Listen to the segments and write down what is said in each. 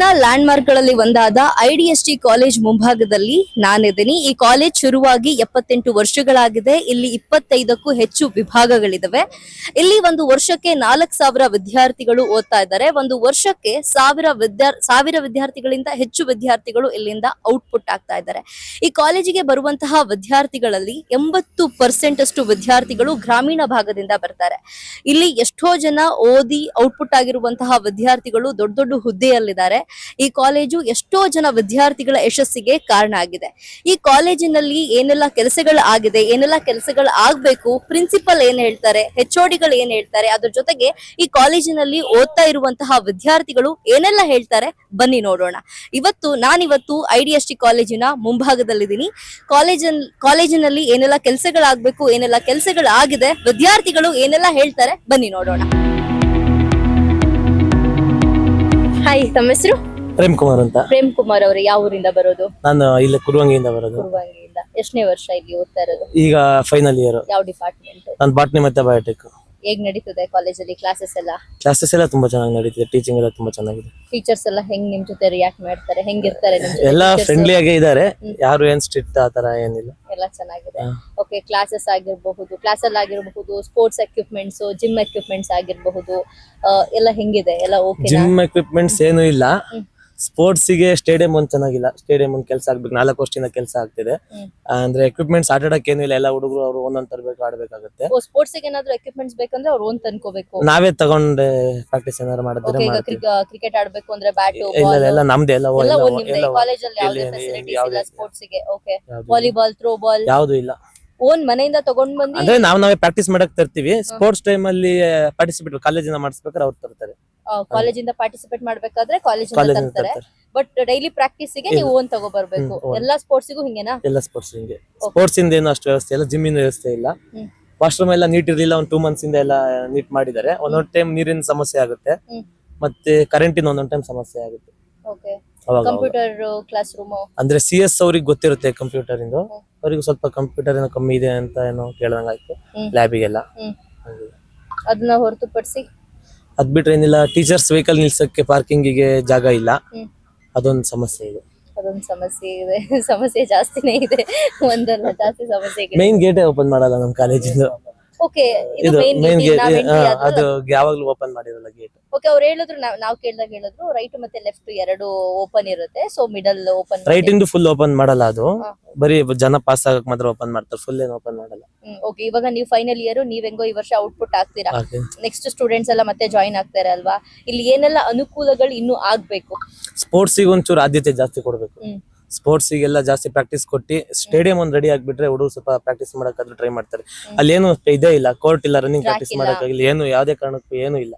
ಬೆಂಗಳೂರಿನ ಲ್ಯಾಂಡ್ ಮಾರ್ಕ್ಗಳಲ್ಲಿ ಒಂದಾದ IDST college ಮುಂಭಾಗದಲ್ಲಿ ನಾನಿದ್ದೀನಿ. ಈ ಕಾಲೇಜ್ ಶುರುವಾಗಿ ಎಪ್ಪತ್ತೆಂಟು ವರ್ಷಗಳಾಗಿದೆ. ಇಲ್ಲಿ ಇಪ್ಪತ್ತೈದಕ್ಕೂ ಹೆಚ್ಚು ವಿಭಾಗಗಳಿದಾವೆ. ಇಲ್ಲಿ ಒಂದು ವರ್ಷಕ್ಕೆ ನಾಲ್ಕು ಸಾವಿರ ವಿದ್ಯಾರ್ಥಿಗಳು ಓದ್ತಾ ಇದ್ದಾರೆ. ಒಂದು ವರ್ಷಕ್ಕೆ ಸಾವಿರ ವಿದ್ಯಾರ್ ಸಾವಿರ ವಿದ್ಯಾರ್ಥಿಗಳಿಂದ ಹೆಚ್ಚು ವಿದ್ಯಾರ್ಥಿಗಳು ಇಲ್ಲಿಂದ ಔಟ್ಪುಟ್ ಆಗ್ತಾ ಇದ್ದಾರೆ. ಈ ಕಾಲೇಜಿಗೆ ಬರುವಂತಹ ವಿದ್ಯಾರ್ಥಿಗಳಲ್ಲಿ ಎಂಬತ್ತು ಪರ್ಸೆಂಟ್ ಅಷ್ಟು ವಿದ್ಯಾರ್ಥಿಗಳು ಗ್ರಾಮೀಣ ಭಾಗದಿಂದ ಬರ್ತಾರೆ. ಇಲ್ಲಿ ಎಷ್ಟೋ ಜನ ಓದಿ ಔಟ್ಪುಟ್ ಆಗಿರುವಂತಹ ವಿದ್ಯಾರ್ಥಿಗಳು ದೊಡ್ಡ ದೊಡ್ಡ ಹುದ್ದೆಯಲ್ಲಿದ್ದಾರೆ. ಈ ಕಾಲೇಜು ಎಷ್ಟೋ ಜನ ವಿದ್ಯಾರ್ಥಿಗಳ ಯಶಸ್ಸಿಗೆ ಕಾರಣ ಆಗಿದೆ. ಈ ಕಾಲೇಜಿನಲ್ಲಿ ಏನೆಲ್ಲ ಕೆಲಸಗಳು ಆಗಿದೆ, ಏನೆಲ್ಲ ಕೆಲಸಗಳು ಆಗ್ಬೇಕು, ಪ್ರಿನ್ಸಿಪಲ್ ಏನ್ ಹೇಳ್ತಾರೆ, ಹೆಚ್ ಓಡಿಗಳು ಏನ್ ಹೇಳ್ತಾರೆ, ಅದ್ರ ಜೊತೆಗೆ ಈ ಕಾಲೇಜಿನಲ್ಲಿ ಓದ್ತಾ ಇರುವಂತಹ ವಿದ್ಯಾರ್ಥಿಗಳು ಏನೆಲ್ಲ ಹೇಳ್ತಾರೆ ಬನ್ನಿ ನೋಡೋಣ. ಇವತ್ತು ನಾನಿವತ್ತು ಐ ಡಿ ಎಸ್ ಟಿ ಕಾಲೇಜಿನ ಮುಂಭಾಗದಲ್ಲಿದ್ದೀನಿ. ಕಾಲೇಜನ್, ಕಾಲೇಜಿನಲ್ಲಿ ಏನೆಲ್ಲ ಕೆಲಸಗಳಾಗಬೇಕು, ಏನೆಲ್ಲ ಕೆಲಸಗಳಾಗಿದೆ, ವಿದ್ಯಾರ್ಥಿಗಳು ಏನೆಲ್ಲ ಹೇಳ್ತಾರೆ ಬನ್ನಿ ನೋಡೋಣ. ಹಾಯ್ ತಮ್ಮ ಹೆಸರು? ಪ್ರೇಮ್ ಕುಮಾರ್ ಅಂತ. ಪ್ರೇಮ್ ಕುಮಾರ್ ಅವರು ಯಾವ ಊರಿಂದ ಬರೋದು? ನಾನು ಇಲ್ಲಿ ಕುರುವಂಗಿಯಿಂದ ಬರೋದು. ಕುರುವಂಗಿಯಿಂದ. ಎಷ್ಟನೇ ವರ್ಷ ಇಲ್ಲಿ ಓದ್ತಾ ಇರೋದು? ಈಗ ಫೈನಲ್ ಇಯರ್ ಯಾವ ಡಿಪಾರ್ಟ್ಮೆಂಟ್ ನಾನು ಬಾಟ್ನಿ ಮತ್ತೆ ಬಯೋಟೆಕ್ ಹೇಗ್ ನಡೀತದೆ ಕಾಲೇಜಲ್ಲಿ ಕ್ಲಾಸಸ್ ಎಲ್ಲ? ಕ್ಲಾಸಸ್ ಎಲ್ಲ ತುಂಬಾ ಚೆನ್ನಾಗಿ ನಡೀತಿದೆ ಟೀಚಿಂಗ್ ಎಲ್ಲ ತುಂಬಾ ಚೆನ್ನಾಗಿದೆ. ಟೀಚರ್ಸ್ ಎಲ್ಲ ಹೆಂಗ್ ನಿಮ್ ಜೊತೆ ರಿಯಾಕ್ಟ್ ಮಾಡ್ತಾರೆ ಹೆಂಗ್ ಇರ್ತಾರೆ ಜೊತೆ? ಎಲ್ಲ teachers? ಫ್ರೆಂಡ್ಲಿ ಆಗೇ ಇದ್ದಾರೆ ಯಾರು ಏನ್ ಸ್ಟ್ರಿಕ್ಟ್ ಆ ತರ ಏನಿಲ್ಲ. ಎಲ್ಲ ಚೆನ್ನಾಗಿದೆ. ಓಕೆ ಕ್ಲಾಸಸ್ ಆಗಿರಬಹುದು ಕ್ಲಾಸ್ ಅಲ್ಲಿ ಆಗಿರಬಹುದು ಸ್ಪೋರ್ಟ್ಸ್ ಎಕ್ವಿಪ್ಮೆಂಟ್ಸ್ ಜಿಮ್ ಎಕ್ವಿಪ್ಮೆಂಟ್ಸ್ ಆಗಿರಬಹುದು ಎಲ್ಲ ಹೆಂಗಿದೆ? ಎಲ್ಲ ಓಕೆ ಜಿಮ್ ಎಕ್ವಿಪ್ಮೆಂಟ್ಸ್ ಏನು ಇಲ್ಲ. ಸ್ಪೋರ್ಟ್ಸ್ಗೆ ಸ್ಟೇಡಿಯಂ ಒಂದ್ ಚೆನ್ನಾಗಿಲ್ಲ. ಸ್ಟೇಡಿಯಂ ಒಂದ್ ಕೆಲಸ ಆಗ್ಬೇಕು. ನಾಲ್ಕು ವರ್ಷದಿಂದ ಕೆಲಸ ಆಗ್ತಿದೆ. ಅಂದ್ರೆ ಎಕ್ವಿಪ್ಮೆಂಟ್ಸ್ ಆಟಾಡಕ್ ಏನು ಇಲ್ಲ. ಎಲ್ಲ ಹುಡುಗರು ಅವರು ಒಂದೊಂದ್ ತರಬೇಕು ಆಡ್ಬೇಕಾಗುತ್ತೆ. ಸ್ಪೋರ್ಟ್ಸ್ ಏನಾದ್ರು ಎಕ್ವಿಪ್ಮೆಂಟ್ಸ್ ಬೇಕಂದ್ರೆ ಅವ್ರು ಓನ್ ತಂದ್ಕೋಬೇಕು. ನಾವೇ ತಗೊಂಡೆ ಪ್ರಾಕ್ಟೀಸ್ ಏನಾದ್ರು ಮಾಡಿದ್ರೆ ಕ್ರಿಕೆಟ್ ಆಡ್ಬೇಕು ಅಂದ್ರೆ ಬ್ಯಾಟ್ ಇಲ್ಲ ಎಲ್ಲ ನಮ್ದೇ ಎಲ್ಲ ಒಂದ್ ಇಲ್ಲ. ಸ್ಪೋರ್ಟ್ಸ್ಗೆ. ಓಕೆ ವಾಲಿಬಾಲ್ ಥ್ರೋ ಬಾಲ್ ಯಾವ್ದು ಇಲ್ಲ. ಓನ್ ಮನೆಯಿಂದ ತಗೊಂಡ್ ಬಂದು ಅಂದ್ರೆ ನಾವ್ ನಾವೇ ಪ್ರಾಕ್ಟೀಸ್ ಮಾಡಕ್ ತರ್ತೀವಿ. ಸ್ಪೋರ್ಟ್ಸ್ ಟೈಮ್ ಅಲ್ಲಿ ಪಾರ್ಟಿಸಿಪೇಟ್ ಕಾಲೇಜಿಂದ ಮಾಡಿಸ್ಬೇಕಾದ್ರೆ ಅವ್ರು ತರ್ತಾರೆ. ಕಾಲೇಜಿಂದ ಪಾರ್ಟಿಸಿಪೇಟ್ ಮಾಡ್ಬೇಕಾದ್ರೆ ಕಾಲೇಜಿಂದ ಕಾಲೇಜಿಂದ ತರ್ತಾರೆ. ತರ್ತಾರೆ. ಬಟ್ ಡೈಲಿ ಪ್ರಾಕ್ಟೀಸ್ಗೆ ನೀವು ಓನ್ ತಗೋ ಬರ್ಬೇಕು ಹ್ಮ್, own. ಎಲ್ಲಾ ಸ್ಪೋರ್ಟ್ಸಿಗೂ ಹಿಂಗೇನಾ? ಎಲ್ಲ ಸ್ಪೋರ್ಟ್ಸ್ ಹಿಂಗೆ. ಸ್ಪೋರ್ಟ್ಸ್ ಇಂದ ಏನು ಅಷ್ಟು ವ್ಯವಸ್ಥೆ ಇಲ್ಲ ಜಿಮ್ ಇಂದ ವ್ಯವಸ್ಥೆ ಇಲ್ಲ. ಹ್ಮ್. ವಾಶ್ರೂಮ್ ಎಲ್ಲ ನೀಟ್ ಇರ್ಲಿಲ್ಲ ಒಂದ್ ಟೂ ಮಂತ್ಸ್ ಇಂದ ಎಲ್ಲ ನೀಟ್ ಮಾಡಿದ್ದಾರೆ. ಒಂದೊಂದ್ ಟೈಮ್ ನೀರಿನ ಸಮಸ್ಯೆ ಆಗುತ್ತೆ. ಹ್ಮ್. ಮತ್ತೆ ಕರೆಂಟಿನ ಒಂದೊಂದ್ ಟೈಮ್ ಸಮಸ್ಯೆ ಆಗುತ್ತೆ. ಓಕೆ ಅವಾಗ. ಕಂಪ್ಯೂಟರ್ ಕ್ಲಾಸ್ ರೂಮ್ ಅಂದ್ರೆ ಸಿ ಎಸ್ ಅವ್ರಿಗೆ ಗೊತ್ತಿರುತ್ತೆ ಕಂಪ್ಯೂಟರ್ ಇಂದು. ಹ್ಮ್. ಅವ್ರಿಗೆ ಸ್ವಲ್ಪ ಕಂಪ್ಯೂಟರ್ ಏನೋ ಕಮ್ಮಿ ಇದೆ ಅಂತ ಏನೋ ಕೇಳ್ದಂಗಾಯ್ತು. ಲ್ಯಾಬಿಗೆಲ್ಲ. ಅದನ್ನ ಹೊರತುಪಡಿಸಿ? ಅದ್ ಬಿಟ್ರೆ ಏನಿಲ್ಲ ಟೀಚರ್ಸ್ ವೆಹಿಕಲ್ ನಿಲ್ಸಕ್ಕೆ ಪಾರ್ಕಿಂಗಿಗೆ ಜಾಗ ಇಲ್ಲ. ಅದೊಂದು ಸಮಸ್ಯೆ ಇದೆ. ಅದೊಂದು ಸಮಸ್ಯೆ ಇದೆ. ಸಮಸ್ಯೆ ಜಾಸ್ತಿನೇ ಇದೆ. ಒಂದಲ್ಲ ಜಾಸ್ತಿ ಸಮಸ್ಯೆ ಮೇನ್ ಮೈನ್ ಗೇಟೇ ಓಪನ್ ಮಾಡಲ್ಲ ನಮ್ ಕಾಲೇಜಿಂದ ಓಕೆ ಇದು ಮೇನ್ ಗೇಟ್ ಅದು ಯಾವಾಗ್ಲೂ ಓಪನ್ ಮಾಡಿರಲ್ಲ ಗೇಟ್ ಓಕೆ ಅವ್ರು ಹೇಳಿದ್ರು ನಾವ್ ನಾವ್ ಕೇಳ್ದಾಗ ಹೇಳಿದ್ರು ರೈಟ್ ಮತ್ತೆ ಲೆಫ್ಟ್ ಎರಡು ಓಪನ್ ಇರುತ್ತೆ ಸೊ ಮಿಡಲ್ ಓಪನ್ ರೈಟ್ ಇಂದು ಫುಲ್ ಓಪನ್ ಮಾಡಲ್ಲ ಅದು. ಬರೀ ಜನ ಪಾಸ್ ಆಗಕ್ ಮಾತ್ರ ಓಪನ್ ಮಾಡ್ತಾರೆ ಫುಲ್ ಏನ್ ಓಪನ್ ಮಾಡಲ್ಲ. ಓಕೆ ಇವಾಗ ನೀವು ಫೈನಲ್ ಇಯರ್ ನೀವ್ ಹೆಂಗೋ ಈ ವರ್ಷ ಔಟ್ಪುಟ್ ಆಗ್ತೀರಾ ನೆಕ್ಸ್ಟ್ ಸ್ಟೂಡೆಂಟ್ಸ್ ಎಲ್ಲ ಮತ್ತೆ ಜಾಯಿನ್ ಆಗ್ತಾರೆ ಅಲ್ವಾ? ಇಲ್ಲಿ ಏನೆಲ್ಲ ಅನುಕೂಲಗಳು ಇನ್ನೂ ಆಗ್ಬೇಕು? ಸ್ಪೋರ್ಟ್ಸ್ಗೆ ಒಂಚೂರು ಆದ್ಯತೆ ಜಾಸ್ತಿ ಕೊಡ್ಬೇಕು. ಹ್ಮ್ ಸ್ಪೋರ್ಟ್ಸ್ ಗೆಲ್ಲ ಜಾಸ್ತಿ ಪ್ರಾಕ್ಟೀಸ್ ಕೊಟ್ಟು ಸ್ಟೇಡಿಯಂ ಒಂದು ರೆಡಿ ಆಗಿಬಿಟ್ರೆ ಹುಡುಗರು ಸ್ವಲ್ಪ ಪ್ರಾಕ್ಟೀಸ್ ಮಾಡೋಕ್ಕಾದ್ರೂ ಟ್ರೈ ಮಾಡ್ತಾರೆ. ಅಲ್ಲಿ ಏನು ಇದೇ ಇಲ್ಲ ಕೋರ್ಟ್ ಇಲ್ಲ ರನ್ನಿಂಗ್ ಪ್ರಾಕ್ಟೀಸ್ ಮಾಡೋಕ್ಕಾಗಿಲ್ಲ ಏನು ಯಾವ್ದೇ ಕಾರಣಕ್ಕೂ ಏನು ಇಲ್ಲ.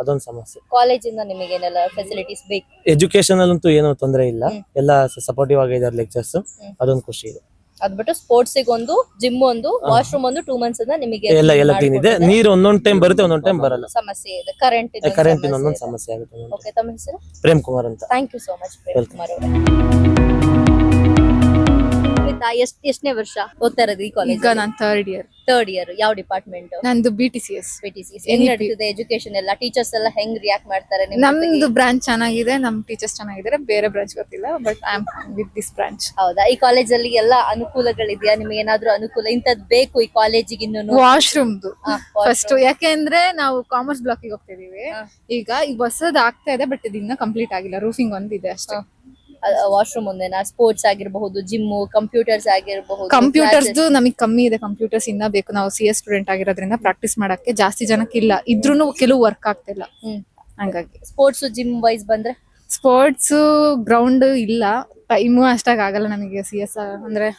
ಅದೊಂದು ಸಮಸ್ಯೆ. ಕಾಲೇಜಿಂದ ನಿಮಗೆ ಏನೆಲ್ಲ ಫೆಸಿಲಿಟೀಸ್ ಬೇಕು? ಎಜುಕೇಶನ್ ಅಲ್ಲಂತೂ ಏನು ತೊಂದರೆ ಇಲ್ಲ. ಎಲ್ಲ ಸಪೋರ್ಟಿವ್ ಆಗಿದ್ದಾರೆ ಲೆಕ್ಚರ್ಸ್. ಅದೊಂದು ಖುಷಿ ಇದೆ. ಅದ್ಬಿಟ್ಟು ಸ್ಪೋರ್ಟ್ಸ್ ಒಂದು ಜಿಮ್ ಒಂದು ವಾಶ್ರೂಮ್ ಒಂದು ಟೂ ಮಂತ್ಸ್ ಇಂದ ನಿಮಗೆ ಎಲ್ಲ ಎಲ್ಲ ಕ್ಲೀನ್ ಇದೆ. ನೀರು ಒಂದೊಂದ್ ಟೈಮ್ ಬರುತ್ತೆ ಒಂದೊಂದ್ ಟೈಮ್ ಬರಲ್ಲ. ಸಮಸ್ಯೆ ಇದೆ. ಕರೆಂಟ್ ಕರೆಂಟ್ ಒಂದೊಂದು ಸಮಸ್ಯೆ ಆಗುತ್ತೆ ಓಕೆ ತಮ್ಮ ಹೆಸರು? ಪ್ರೇಮ್ ಕುಮಾರ್ ಅಂತ. Thank you so much Prem. Kumar ಅವರೇ. ಎಷ್ಟ್ ಎಷ್ಟನೇ ವರ್ಷ ಓದ್ತಾ ಇರೋದು ಈ ಕಾಲೇಜ್ ಈಗ ನಾನ್ ಥರ್ಡ್ ಇಯರ್ ಥರ್ಡ್ ಇಯರ್ ಯಾವ ಡಿಪಾರ್ಟ್ಮೆಂಟ್ ನಂದು ಬಿ ಟಿ ಸಿ ಎಸ್ ಹೆಂಗ್ ನಡೀತಿದೆ ಎಜುಕೇಶನ್ ಎಲ್ಲ? ಟೀಚರ್ಸ್ ಎಲ್ಲ ಹೆಂಗ್ ರಿಯಾಕ್ಟ್ ಮಾಡ್ತಾರೆ ನಿಮ್ ನಮ್ದು ಬ್ರಾಂಚ್ ಚೆನ್ನಾಗಿದೆ ನಮ್ ಟೀಚರ್ಸ್ ಚೆನ್ನಾಗಿದ್ದಾರೆ ಬೇರೆ ಬ್ರಾಂಚ್ ಗೊತ್ತಿಲ್ಲ but I am with this branch ಹೌದಾ? ಈ ಕಾಲೇಜ್ ಅಲ್ಲಿ ಎಲ್ಲ ಅನುಕೂಲಗಳಿದೆಯಾ? ನಿಮ್ಗೆ ಏನಾದ್ರೂ ಅನುಕೂಲ? ಇಂಥದ್ ಬೇಕು ಈ ಕಾಲೇಜಿಗೆ ಇನ್ನೂ ವಾಶ್ರೂಮ್ದು ಹಾ, ಫಸ್ಟ್ ಯಾಕೆಂದ್ರೆ ನಾವು ಕಾಮರ್ಸ್ ಬ್ಲಾಕ್ ಹೋಗ್ತಿದೀವಿ. ಹಾ. ಈಗ ಈಗ ಹೊಸದ್ ಆಗ್ತಾ ಇದೆ ಬಟ್ ಇದು ಇನ್ನ ಕಂಪ್ಲೀಟ್ ಆಗಿಲ್ಲ. ರೂಫಿಂಗ್ ಒಂದಿದೆ ಅಷ್ಟೇ. ವಾಶ್ರೂಮ್ ಒಂದೇನಾ ಸ್ಪೋರ್ಟ್ಸ್ ಆಗಿರಬಹುದು ಜಿಮ್ ಕಂಪ್ಯೂಟರ್ಸ್ ಆಗಿರಬಹುದು ಕಂಪ್ಯೂಟರ್ಸ್ ನಮಗೆ ಕಮ್ಮಿ ಇದೆ ಕಂಪ್ಯೂಟರ್ಸ್ ಇನ್ನ ಬೇಕು. ನಾವು ಸಿ ಎಸ್ ಸ್ಟೂಡೆಂಟ್ ಆಗಿರೋದ್ರಿಂದ ಪ್ರಾಕ್ಟೀಸ್ ಮಾಡಕ್ಕೆ ಜಾಸ್ತಿ ಜನಕ್ಕೆ ಇಲ್ಲ. ಇದ್ರೂನು ಕೆಲವು ವರ್ಕ್ ಆಗ್ತಿಲ್ಲ. ಹಂಗಾಗಿ. ಸ್ಪೋರ್ಟ್ಸ್ ಜಿಮ್ ವೈಸ್ ಬಂದ್ರೆ? ಸ್ಪೋರ್ಟ್ಸ್ ಗ್ರೌಂಡ್ ಇಲ್ಲ. ಟೈಮು ಅಷ್ಟಾಗ ಆಗಲ್ಲ ನಮಗೆ ಸಿ ಎಸ್ ಅಂದ್ರೆ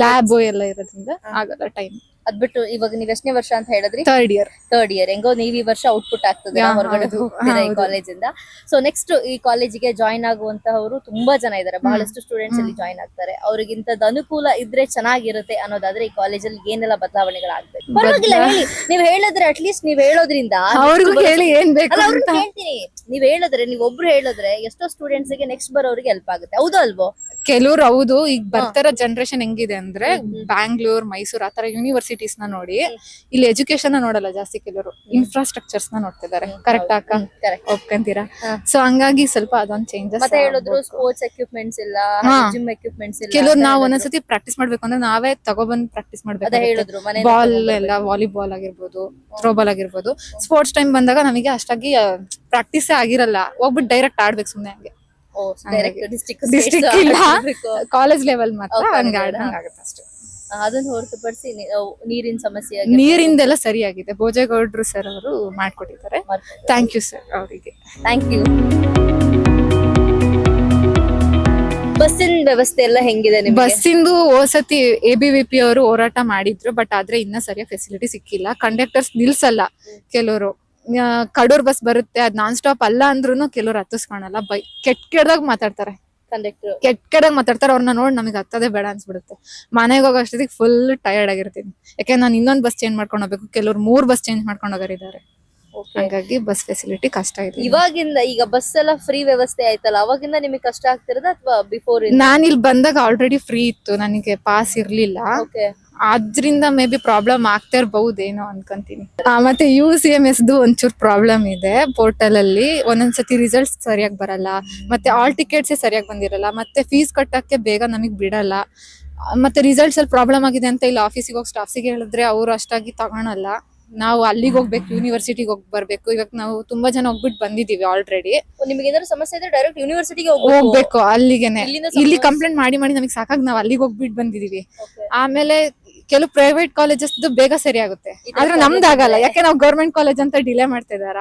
ಲ್ಯಾಬ್ ಎಲ್ಲ ಇರೋದ್ರಿಂದ ಆಗಲ್ಲ ಟೈಮ್ ಅದ್ಬಿಟ್ಟು ಇವಾಗ ನೀವ್ ಎಷ್ಟನೇ ವರ್ಷ ಅಂತ ಹೇಳಿದ್ರಿ? ಥರ್ಡ್ ಇಯರ್ ಥರ್ಡ್ ಇಯರ್ ಹೆಂಗೋ ನೀವ್ ಈ ವರ್ಷ ಔಟ್ಪುಟ್ ಆಗ್ತದೆ ಯಾ, ಹೊರಗಡೆ ಹೌದು, ಹೋಗ್ತೀರಾ ಈ ಹೌದು. ಕಾಲೇಜಿಂದ ಸೊ ನೆಕ್ಸ್ಟ್ ಈ ಕಾಲೇಜಿಗೆ ಜಾಯಿನ್ ಆಗುವಂತಹವರು ತುಂಬಾ ಜನ ಇದಾರೆ. ಬಹಳಷ್ಟು ಸ್ಟೂಡೆಂಟ್ಸ್ ಇಲ್ಲಿ ಜಾಯಿನ್ ಆಗ್ತಾರೆ. ಅವ್ರಿಗೆ ಇಂಥದ್ದು ಅನುಕೂಲ ಇದ್ರೆ ಚೆನ್ನಾಗಿರುತ್ತೆ ಅನ್ನೋದಾದ್ರೆ ಈ ಕಾಲೇಜಲ್ಲಿ ಏನೆಲ್ಲ ಬದಲಾವಣೆಗಳಾಗ್ಬೇಕು? ಪರವಾಗಿಲ್ಲ ಹೇಳಿ. ನೀವ್ ಹೇಳಿದ್ರೆ ಅಟ್ಲೀಸ್ಟ್ ನೀವ್ ಹೇಳೋದ್ರಿಂದ ಅವ್ರಿಗೂ ಹೇಳಿ ಏನ್ ಬೇಕು ಅಲ್ಲ ಅವ್ರನ್ನ ಅಂತ. ಕೇಳ್ತೀನಿ. ನೀವ್ ಹೇಳಿದ್ರೆ ನೀವ್ ಒಬ್ರು ಹೇಳಿದ್ರೆ ಎಷ್ಟೋ ಸ್ಟೂಡೆಂಟ್ಸ್ಗೆ ನೆಕ್ಸ್ಟ್ ಬರೋರಿಗೆ ಹೆಲ್ಪ್ ಆಗುತ್ತೆ. ಹೌದು ಅಲ್ವೋ? ಕೆಲವ್ರು ಹೌದು ಈಗ ಬರ್ತಾರ ಜನರೇಷನ್ ಹೆಂಗಿದೆ ಅಂದ್ರೆ ಬ್ಯಾಂಗ್ಳೂರ್ ಮೈಸೂರ್ ಆತರ ಯೂನಿವರ್ಸಿಟೀಸ್ನ ನೋಡಿ ಇಲ್ಲಿ ಎಜುಕೇಶನ್ ನೋಡಲ್ಲ ಜಾಸ್ತಿ ಕೆಲವರು ಇನ್ಫ್ರಾಸ್ಟ್ರಕ್ಚರ್ಸ್ನ ನೋಡ್ತಿದ್ದಾರೆ. Correct correct. ಒಪ್ಕೊಂತೀರಾ. ಸೊ ಹಂಗಾಗಿ ಸ್ವಲ್ಪ ಅದೊಂದ್ ಚೇಂಜ್ ಮತ್ತೆ ಹೇಳಿದ್ರು ಸ್ಪೋರ್ಟ್ಸ್ ಎಕ್ವಿಪ್ಮೆಂಟ್ಸ್ ಇಲ್ಲ ಜಿಮ್ ಎಕ್ವಿಪ್ಮೆಂಟ್ಸ್ ಇಲ್ಲ ಕೆಲವ್ರು ನಾವ್. ಒಂದೊಂದ್ಸತಿ ಪ್ರಾಕ್ಟೀಸ್ ಮಾಡ್ಬೇಕು ಅಂದ್ರೆ ನಾವೇ ತಗೊಬಂದ್ ಪ್ರಾಕ್ಟೀಸ್ ಮಾಡ್ಬೇಕು ಬಾಲ್ ಎಲ್ಲ ವಾಲಿಬಾಲ್ ಆಗಿರ್ಬೋದು ಥ್ರೋಬಾಲ್ ಆಗಿರ್ಬೋದು. ಸ್ಪೋರ್ಟ್ಸ್ ಟೈಮ್ ಬಂದಾಗ ನಮಗೆ ಅಷ್ಟಾಗಿ ಪ್ರಾಕ್ಟೀಸ್ ಆಗಿರಲ್ಲ ಹೋಗ್ಬಿಟ್ಟು ಡೈರೆಕ್ಟ್ ಆಡ್ಬೇಕು ಸುಮ್ನೆ ಹಂಗೆ. ಡಿಸ್ಟಿಕ್ ಡಿಸ್ಟಿಕ್ ಇಲ್ಲ ಕಾಲೇಜ್ ಲೆವೆಲ್ ಮಾತ್ರ ಹಂಗೆ ಆಗುತ್ತೆ ಅಷ್ಟೇ. ಅದನ್ನ ಹೊರತುಪಡಿಸಿ ನೀರಿನ ಸಮಸ್ಯೆ. ನೀರಿಂದೆಲ್ಲ ಸರಿಯಾಗಿದೆ. ಭೋಜೇಗೌಡ್ರು ಸರ್ ಅವರು ಮಾಡ್ಕೊಟ್ಟಿದ್ದಾರೆ. ಥ್ಯಾಂಕ್ ಯು ಸರ್ ಅವರಿಗೆ. ಥ್ಯಾಂಕ್ ಯು ಬಸ್ಸಿನ ವ್ಯವಸ್ಥೆ ಎಲ್ಲ ಹೆಂಗಿದೆ ನಿಮ್ಗೆ? ಬಸ್ಸಿಂದು ಓಸತಿ ಎ ಬಿ ವಿ ಪಿ ಅವರು ಹೋರಾಟ ಮಾಡಿದ್ರು ಬಟ್ ಆದ್ರೆ ಇನ್ನ ಸರಿಯಾಗಿ ಫೆಸಿಲಿಟಿ ಸಿಕ್ಕಿಲ್ಲ. ಕಂಡಕ್ಟರ್ಸ್ ನಿಲ್ಸಲ್ಲ ಕೆಲವರು. ಕಡೂರ್ ಬಸ್ ಬರುತ್ತೆ ಅದ್ ನಾನ್ ಸ್ಟಾಪ್ ಅಲ್ಲ ಅಂದ್ರೂ ಕೆಲವ್ರು ಹತ್ತಿಸ್ಕೊಳಲ್ಲ. ಬೈ ಕೆಟ್ಟ ಕೆಡ್ದಾಗ ಮಾತಾಡ್ತಾರೆ. ಕಂಡಕ್ಟರ್ ಕೆಟ್ಟ ಕೆಡ್ದಾಗ ಮಾತಾಡ್ತಾರೆ ಅವ್ರನ್ನ ನೋಡಿ ನಮಗೆ ಹತ್ತದೇ ಬೇಡ ಅನ್ಸ್ಬಿಡುತ್ತೆ. ಮನೆಗೆ ಹೋಗೋ ಅಷ್ಟೊತ್ತಿಗೆ ಫುಲ್ ಟಯರ್ಡ್ ಆಗಿರ್ತೀನಿ. ಯಾಕೆ ನಾನು ಇನ್ನೊಂದು ಬಸ್ ಚೇಂಜ್ ಮಾಡ್ಕೊಂಡು ಹೋಗ್ಬೇಕು. ಕೆಲವ್ರು ಮೂರ್ ಬಸ್ ಚೇಂಜ್ ಮಾಡ್ಕೊಂಡು ಹೋಗೋರಿದ್ದಾರೆ. ಹಾಗಾಗಿ ಬಸ್ ಫೆಸಿಲಿಟಿ ಕಷ್ಟ ಇದೆ. ಇವಾಗಿಂದ ಈಗ ಬಸ್ ಎಲ್ಲ ಫ್ರೀ ವ್ಯವಸ್ಥೆ ಆಯ್ತಲ್ಲ ಅವಾಗಿಂದ ನಿಮಗೆ ಕಷ್ಟ ಆಗ್ತಿರೋದ ಅಥವಾ ಬಿಫೋರ್ ನಾನು ಇಲ್ಲಿ ಬಂದಾಗ ಆಲ್ರೆಡಿ ಫ್ರೀ ಇತ್ತು. ನನಗೆ ಪಾಸ್ ಇರ್ಲಿಲ್ಲ. ಓಕೆ ಅದ್ರಿಂದ ಮೇ ಬಿ ಪ್ರಾಬ್ಲಮ್ ಆಗ್ತಾ ಇರ್ಬಹುದೇನೋ ಅನ್ಕೊಂತೀನಿ. ಆ, ಮತ್ತೆ ಯು ಸಿ ಎಂ ಎಸ್ ಒಂಚೂರು ಪ್ರಾಬ್ಲಮ್ ಇದೆ ಪೋರ್ಟಲ್ ಅಲ್ಲಿ ಒಂದೊಂದ್ಸತಿ ರಿಸಲ್ಟ್ಸ್ ಸರಿಯಾಗಿ ಬರಲ್ಲ. ಮತ್ತೆ ಆಲ್ ಟಿಕೆಟ್ಸ್ ಸರಿಯಾಗಿ ಬಂದಿರಲ್ಲ. ಮತ್ತೆ ಫೀಸ್ ಕಟ್ಟಕ್ಕೆ ಬೇಗ ನಮಗ್ ಬಿಡಲ್ಲ. ಮತ್ತೆ ರಿಸಲ್ಟ್ಸ್ ಅಲ್ಲಿ ಪ್ರಾಬ್ಲಮ್ ಆಗಿದೆ ಅಂತ ಇಲ್ಲಿ ಆಫೀಸಿಗೆ ಹೋಗಿ ಸ್ಟಾಫ್ಸಿಗೆ ಹೇಳಿದ್ರೆ ಅವ್ರು ಅಷ್ಟಾಗಿ ತಗೊಳಲ್ಲ. ನಾವು ಅಲ್ಲಿಗೆ ಹೋಗ್ಬೇಕು ಯೂನಿವರ್ಸಿಟಿಗೆ ಹೋಗಿ ಬರ್ಬೇಕು. ಇವಾಗ ನಾವು ತುಂಬಾ ಜನ ಹೋಗ್ಬಿಟ್ಟು ಬಂದಿದೀವಿ ಆಲ್ರೆಡಿ ನಿಮಗೆ ಏನಾದ್ರು ಸಮಸ್ಯೆ ಇದ್ರೆ ಡೈರೆಕ್ಟ್ ಯೂನಿವರ್ಸಿಟಿಗೆ ಹೋಗ್ಬೇಕು. ಹೋಗ್ಬೇಕು ಅಲ್ಲಿಗೆನೆ. ಇಲ್ಲಿ ಕಂಪ್ಲೇಂಟ್ ಮಾಡಿ ಮಾಡಿ ನಮಗೆ ಸಾಕಾಗಿ ನಾವು ಅಲ್ಲಿಗೆ ಹೋಗ್ಬಿಟ್ಟು ಬಂದಿದೀವಿ. ಆಮೇಲೆ ಕೆಲವು ಪ್ರೈವೇಟ್ ಕಾಲೇಜಸ್ ಬೇಗ ಸರಿ ಆಗುತ್ತೆ. ಆದ್ರೆ ನಮ್ದಾಗಲ್ಲ ನಮ್ದು ಆಗಲ್ಲ. ಯಾಕೆ ನಾವು ಗೌರ್ಮೆಂಟ್ ಕಾಲೇಜ್ ಅಂತ ಡಿಲೇ ಮಾಡ್ತಾ ಇದಾರ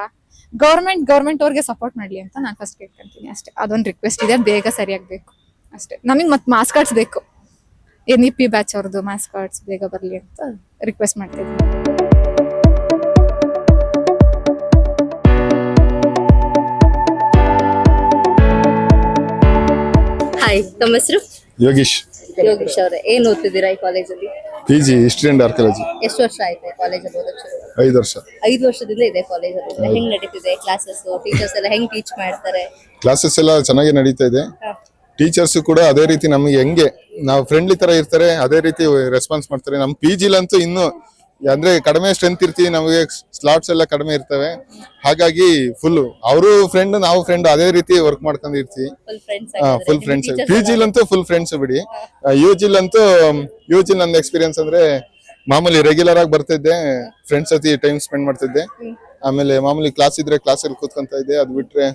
ಗೌರ್ಮೆಂಟ್ ಗೌರ್ಮೆಂಟ್ ಅವ್ರಿಗೆ ಸಪೋರ್ಟ್ ಮಾಡ್ಲಿ ಅಂತ ನಾನು ಫಸ್ಟ್ ಕೇಳ್ಕೊಂತೀನಿ ಅಷ್ಟೇ. ಅದೊಂದು ರಿಕ್ವೆಸ್ಟ್ ಇದೆ ಬೇಗ ಸರಿಯಾಗಬೇಕು ಅಷ್ಟೇ. ನಮಗೆ ಮತ್ತೆ ಮಾಸ್ ಕಾರ್ಡ್ಸ್ ಬೇಕು. ಎನ್ ಇ ಪಿ ಬ್ಯಾಚ್ ಅವ್ರದ್ದು ಮಾಸ್ ಕಾರ್ಡ್ಸ್ ಬೇಗ ಬರಲಿ ಅಂತ ರಿಕ್ವೆಸ್ಟ್ ಮಾಡ್ತಿದ್ದೀನಿ ಹಾಯ್ ತಮ್ಮ ಹೆಸರು? ಯೋಗೀಶ್. ಯೋಗೀಶ್ ಅವರೇ. ಏನ್ ಓದ್ತಿದ್ದೀರಾ ಈ ಕಾಲೇಜಲ್ಲಿ P G history and archaeology ಎಷ್ಟು ವರ್ಷ ಆಯ್ತು ಶುರು? ಐದು ವರ್ಷ. ಐದು ವರ್ಷದಿಂದ ಇದೆ ಕಾಲೇಜ್ ಹೆಂಗ್ ನಡೀತಿದೆ ಕ್ಲಾಸಸ್ ಟೀಚರ್ಸ್ ಎಲ್ಲ ಹೆಂಗ್ ಟೀಚ್ ಮಾಡ್ತಾರೆ? ಕ್ಲಾಸಸ್ ಎಲ್ಲ ಚೆನ್ನಾಗಿ ನಡೀತಾ ಇದೆ. ಟೀಚರ್ಸ್ ಕೂಡ ಅದೇ ರೀತಿ ನಮಗೆ ಹೆಂಗೆ ನಾವು ಫ್ರೆಂಡ್ಲಿ ತರ ಇರ್ತಾರೆ ಅದೇ ರೀತಿ ರೆಸ್ಪಾನ್ಸ್ ಮಾಡ್ತಾರೆ. ನಮ್ಮ ಪಿ ಜಿಲಂತೂ ಇನ್ನು ಅಂದ್ರೆ ಕಡಿಮೆ ಸ್ಟ್ರೆಂತ್ ಇರ್ತೀವಿ ನಮಗೆ ಸ್ಲಾಟ್ಸ್ ಎಲ್ಲ ಕಡಿಮೆ ಇರ್ತವೆ. ಹಾಗಾಗಿ ಫುಲ್ ಅವರು ಫ್ರೆಂಡ್ ನಾವು ಫ್ರೆಂಡ್ ಅದೇ ರೀತಿ ವರ್ಕ್ ಮಾಡ್ಕೊಂಡು ಇರ್ತೀವಿ. ಫುಲ್ ಫ್ರೆಂಡ್ಸ್ ಪಿ ಜಿಲಂತೂ ಫುಲ್ ಫ್ರೆಂಡ್ಸ್ ಬಿಡಿ. ಯು ಜಿಲಂತೂ ಯು ಜಿಲ್ ನನ್ನ ಎಕ್ಸ್ಪೀರಿಯನ್ಸ್ ಅಂದ್ರೆ ಮಾಮೂಲಿ ರೆಗ್ಯುಲರ್ ಆಗಿ ಬರ್ತಿದ್ದೆ ಫ್ರೆಂಡ್ಸ್ ಜೊತೆ ಟೈಮ್ ಸ್ಪೆಂಡ್ ಮಾಡ್ತಿದ್ದೆ. ಆಮೇಲೆ ಮಾಮೂಲಿ ಕ್ಲಾಸ್ ಇದ್ರೆ ಕ್ಲಾಸ್ ಅಲ್ಲಿ ಕೂತ್ಕೊಂತ ಇದ್ದೆ. ಅದ್ ಬಿಟ್ರೆ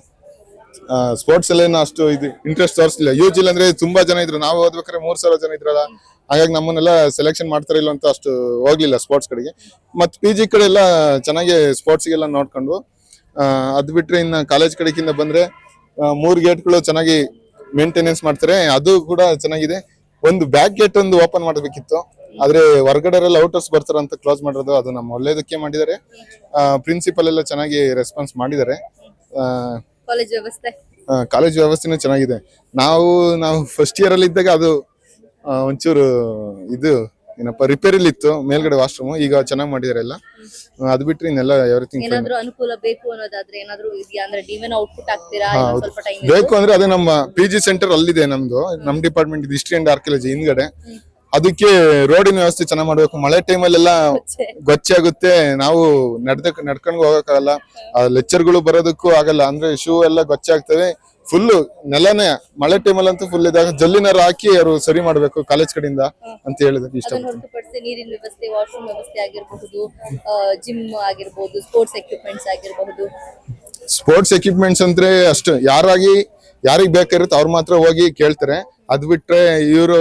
ಸ್ಪೋರ್ಟ್ಸ್ ಅಲ್ಲೇನು ಅಷ್ಟು ಇದು ಇಂಟ್ರೆಸ್ಟ್ ತೋರಿಸಲಿಲ್ಲ. ಯು ಜಿಲ್ ಅಂದ್ರೆ ತುಂಬಾ ಜನ ಇದ್ರು. ನಾವು ಓದ್ಬೇಕಾದ್ರೆ ಮೂರ್ ಸಾವಿರ ಜನ ಇದ್ರಲ್ಲ. ಹಾಗಾಗಿ ನಮ್ಮನ್ನೆಲ್ಲ ಸೆಲೆಕ್ಷನ್ ಮಾಡ್ತಾರೆ ಇಲ್ಲ ಅಂತ ಅಷ್ಟು ಹೋಗ್ಲಿಲ್ಲ ಸ್ಪೋರ್ಟ್ಸ್ ಕಡೆಗೆ. ಮತ್ ಪಿ ಜಿ ಕಡೆ ಎಲ್ಲ ಚೆನ್ನಾಗಿ ಸ್ಪೋರ್ಟ್ಸಿಗೆಲ್ಲ ನೋಡ್ಕೊಂಡು ಅದ್ ಬಿಟ್ರೆ ಇನ್ನ ಕಾಲೇಜ್ ಕಡೆಗಿಂದ ಬಂದ್ರೆ ಮೂರು ಗೇಟ್ಗಳು ಚೆನ್ನಾಗಿ ಮೇಂಟೆನೆನ್ಸ್ ಮಾಡ್ತಾರೆ. ಅದು ಕೂಡ ಚೆನ್ನಾಗಿದೆ. ಒಂದು ಬ್ಯಾಕ್ ಗೇಟ್ ಒಂದು ಓಪನ್ ಮಾಡಬೇಕಿತ್ತು. ಆದ್ರೆ ಹೊರಗಡೆ ಎಲ್ಲ ಔಟರ್ಸ್ ಬರ್ತಾರ ಅಂತ ಕ್ಲೋಸ್ ಮಾಡಿರೋದು ಅದು ನಮ್ಮ ಒಳ್ಳೇದಕ್ಕೆ ಮಾಡಿದ್ದಾರೆ. ಪ್ರಿನ್ಸಿಪಲ್ ಎಲ್ಲ ಚೆನ್ನಾಗಿ ರೆಸ್ಪಾನ್ಸ್ ಮಾಡಿದ್ದಾರೆ. ಕಾಲೇಜ್ ವ್ಯವಸ್ಥೆ. ಕಾಲೇಜ್ ವ್ಯವಸ್ಥೆನೂ ಚೆನ್ನಾಗಿದೆ. ನಾವು ನಾವು ಫಸ್ಟ್ ಇಯರ್ ಅಲ್ಲಿ ಇದ್ದಾಗ ಅದು ಒಂಚೂರು ಇದು ಏನಪ್ಪ ರಿಪೇರಿಲಿ ಇತ್ತು ಮೇಲ್ಗಡೆ ವಾಶ್ರೂಮ್ ಈಗ ಚೆನ್ನಾಗಿ ಮಾಡಿದಾರೆ ಎಲ್ಲ. ಅದ್ ಬಿಟ್ರೆ ಇನ್ನೆಲ್ಲ ಎವ್ರಿಥಿಂಗ್ ಏನಾದ್ರೂ ಅನುಕೂಲ ಬೇಕು ಅನ್ನೋದಾದ್ರೆ ಏನಾದ್ರೂ ಇದೆಯಾ? ಅಂದ್ರೆ ಡಿವಿನ ಔಟ್ಪುಟ್ ಆಗ್ತೀರಾ ಹಾ, ಇನ್ನೊಂದ್ ಹೌದು. ಸ್ವಲ್ಪ ಟೈಮ್ ಬೇಕು ಅಂದ್ರೆ ಅದೇ ನಮ್ಮ ಪಿ ಜಿ ಸೆಂಟರ್ ಅಲ್ಲಿದೆ ನಮ್ದು. ನಮ್ ಡಿಪಾರ್ಟ್ಮೆಂಟ್ ಹಿಸ್ಟ್ರಿ ಅಂಡ್ ಆರ್ಕಿಯಾಲಜಿ ಹಿಂದ್ಗಡೆ. ಅದಕ್ಕೆ ರೋಡಿನ ವ್ಯವಸ್ಥೆ ಚೆನ್ನಾಗಿ ಮಾಡ್ಬೇಕು. ಮಳೆ ಟೈಮಲ್ಲೆಲ್ಲ ಗೊಚ್ಚೆ ಆಗುತ್ತೆ. ನಾವು ನಡ್ದ ನಡ್ಕೊಂಡು ಹೋಗಕ್ಕಾಗಲ್ಲ. ಲೆಕ್ಚರ್ಗಳು ಬರೋದಕ್ಕೂ ಆಗಲ್ಲ. ಅಂದ್ರೆ ಶೂ ಎಲ್ಲ ಗೊಚ್ಚೆ ಆಗ್ತವೆ ಫುಲ್ ನೆಲನೇ ಮಳೆ ಟೈಮಲ್ಲಿ ಅಂತೂ ಫುಲ್ ಇದಾಗ ಜಲ್ಲಿನಾರು ಹಾಕಿ ಅವರು ಸರಿ ಮಾಡ್ಬೇಕು ಕಾಲೇಜ್ ಕಡೆಯಿಂದ ಅಂತ ಹೇಳಿದ್ರು ಇಷ್ಟ ಹೊರತುಪಡಿಸಿ ನೀರಿನ ವ್ಯವಸ್ಥೆ ವಾಶ್ರೂಮ್ ವ್ಯವಸ್ಥೆ ಆಗಿರಬಹುದು ಜಿಮ್ ಆಗಿರಬಹುದು ಸ್ಪೋರ್ಟ್ಸ್ ಎಕ್ವಿಪ್ಮೆಂಟ್ಸ್ ಆಗಿರಬಹುದು. ಸ್ಪೋರ್ಟ್ಸ್ ಎಕ್ವಿಪ್ಮೆಂಟ್ಸ್ ಅಂದ್ರೆ ಅಷ್ಟು ಯಾರಾಗಿ ಯಾರಿಗ್ ಬೇಕಾಗಿರುತ್ತೆ ಅವ್ರು ಮಾತ್ರ ಹೋಗಿ ಕೇಳ್ತಾರೆ. ಅದ್ ಬಿಟ್ರೆ ಇವರು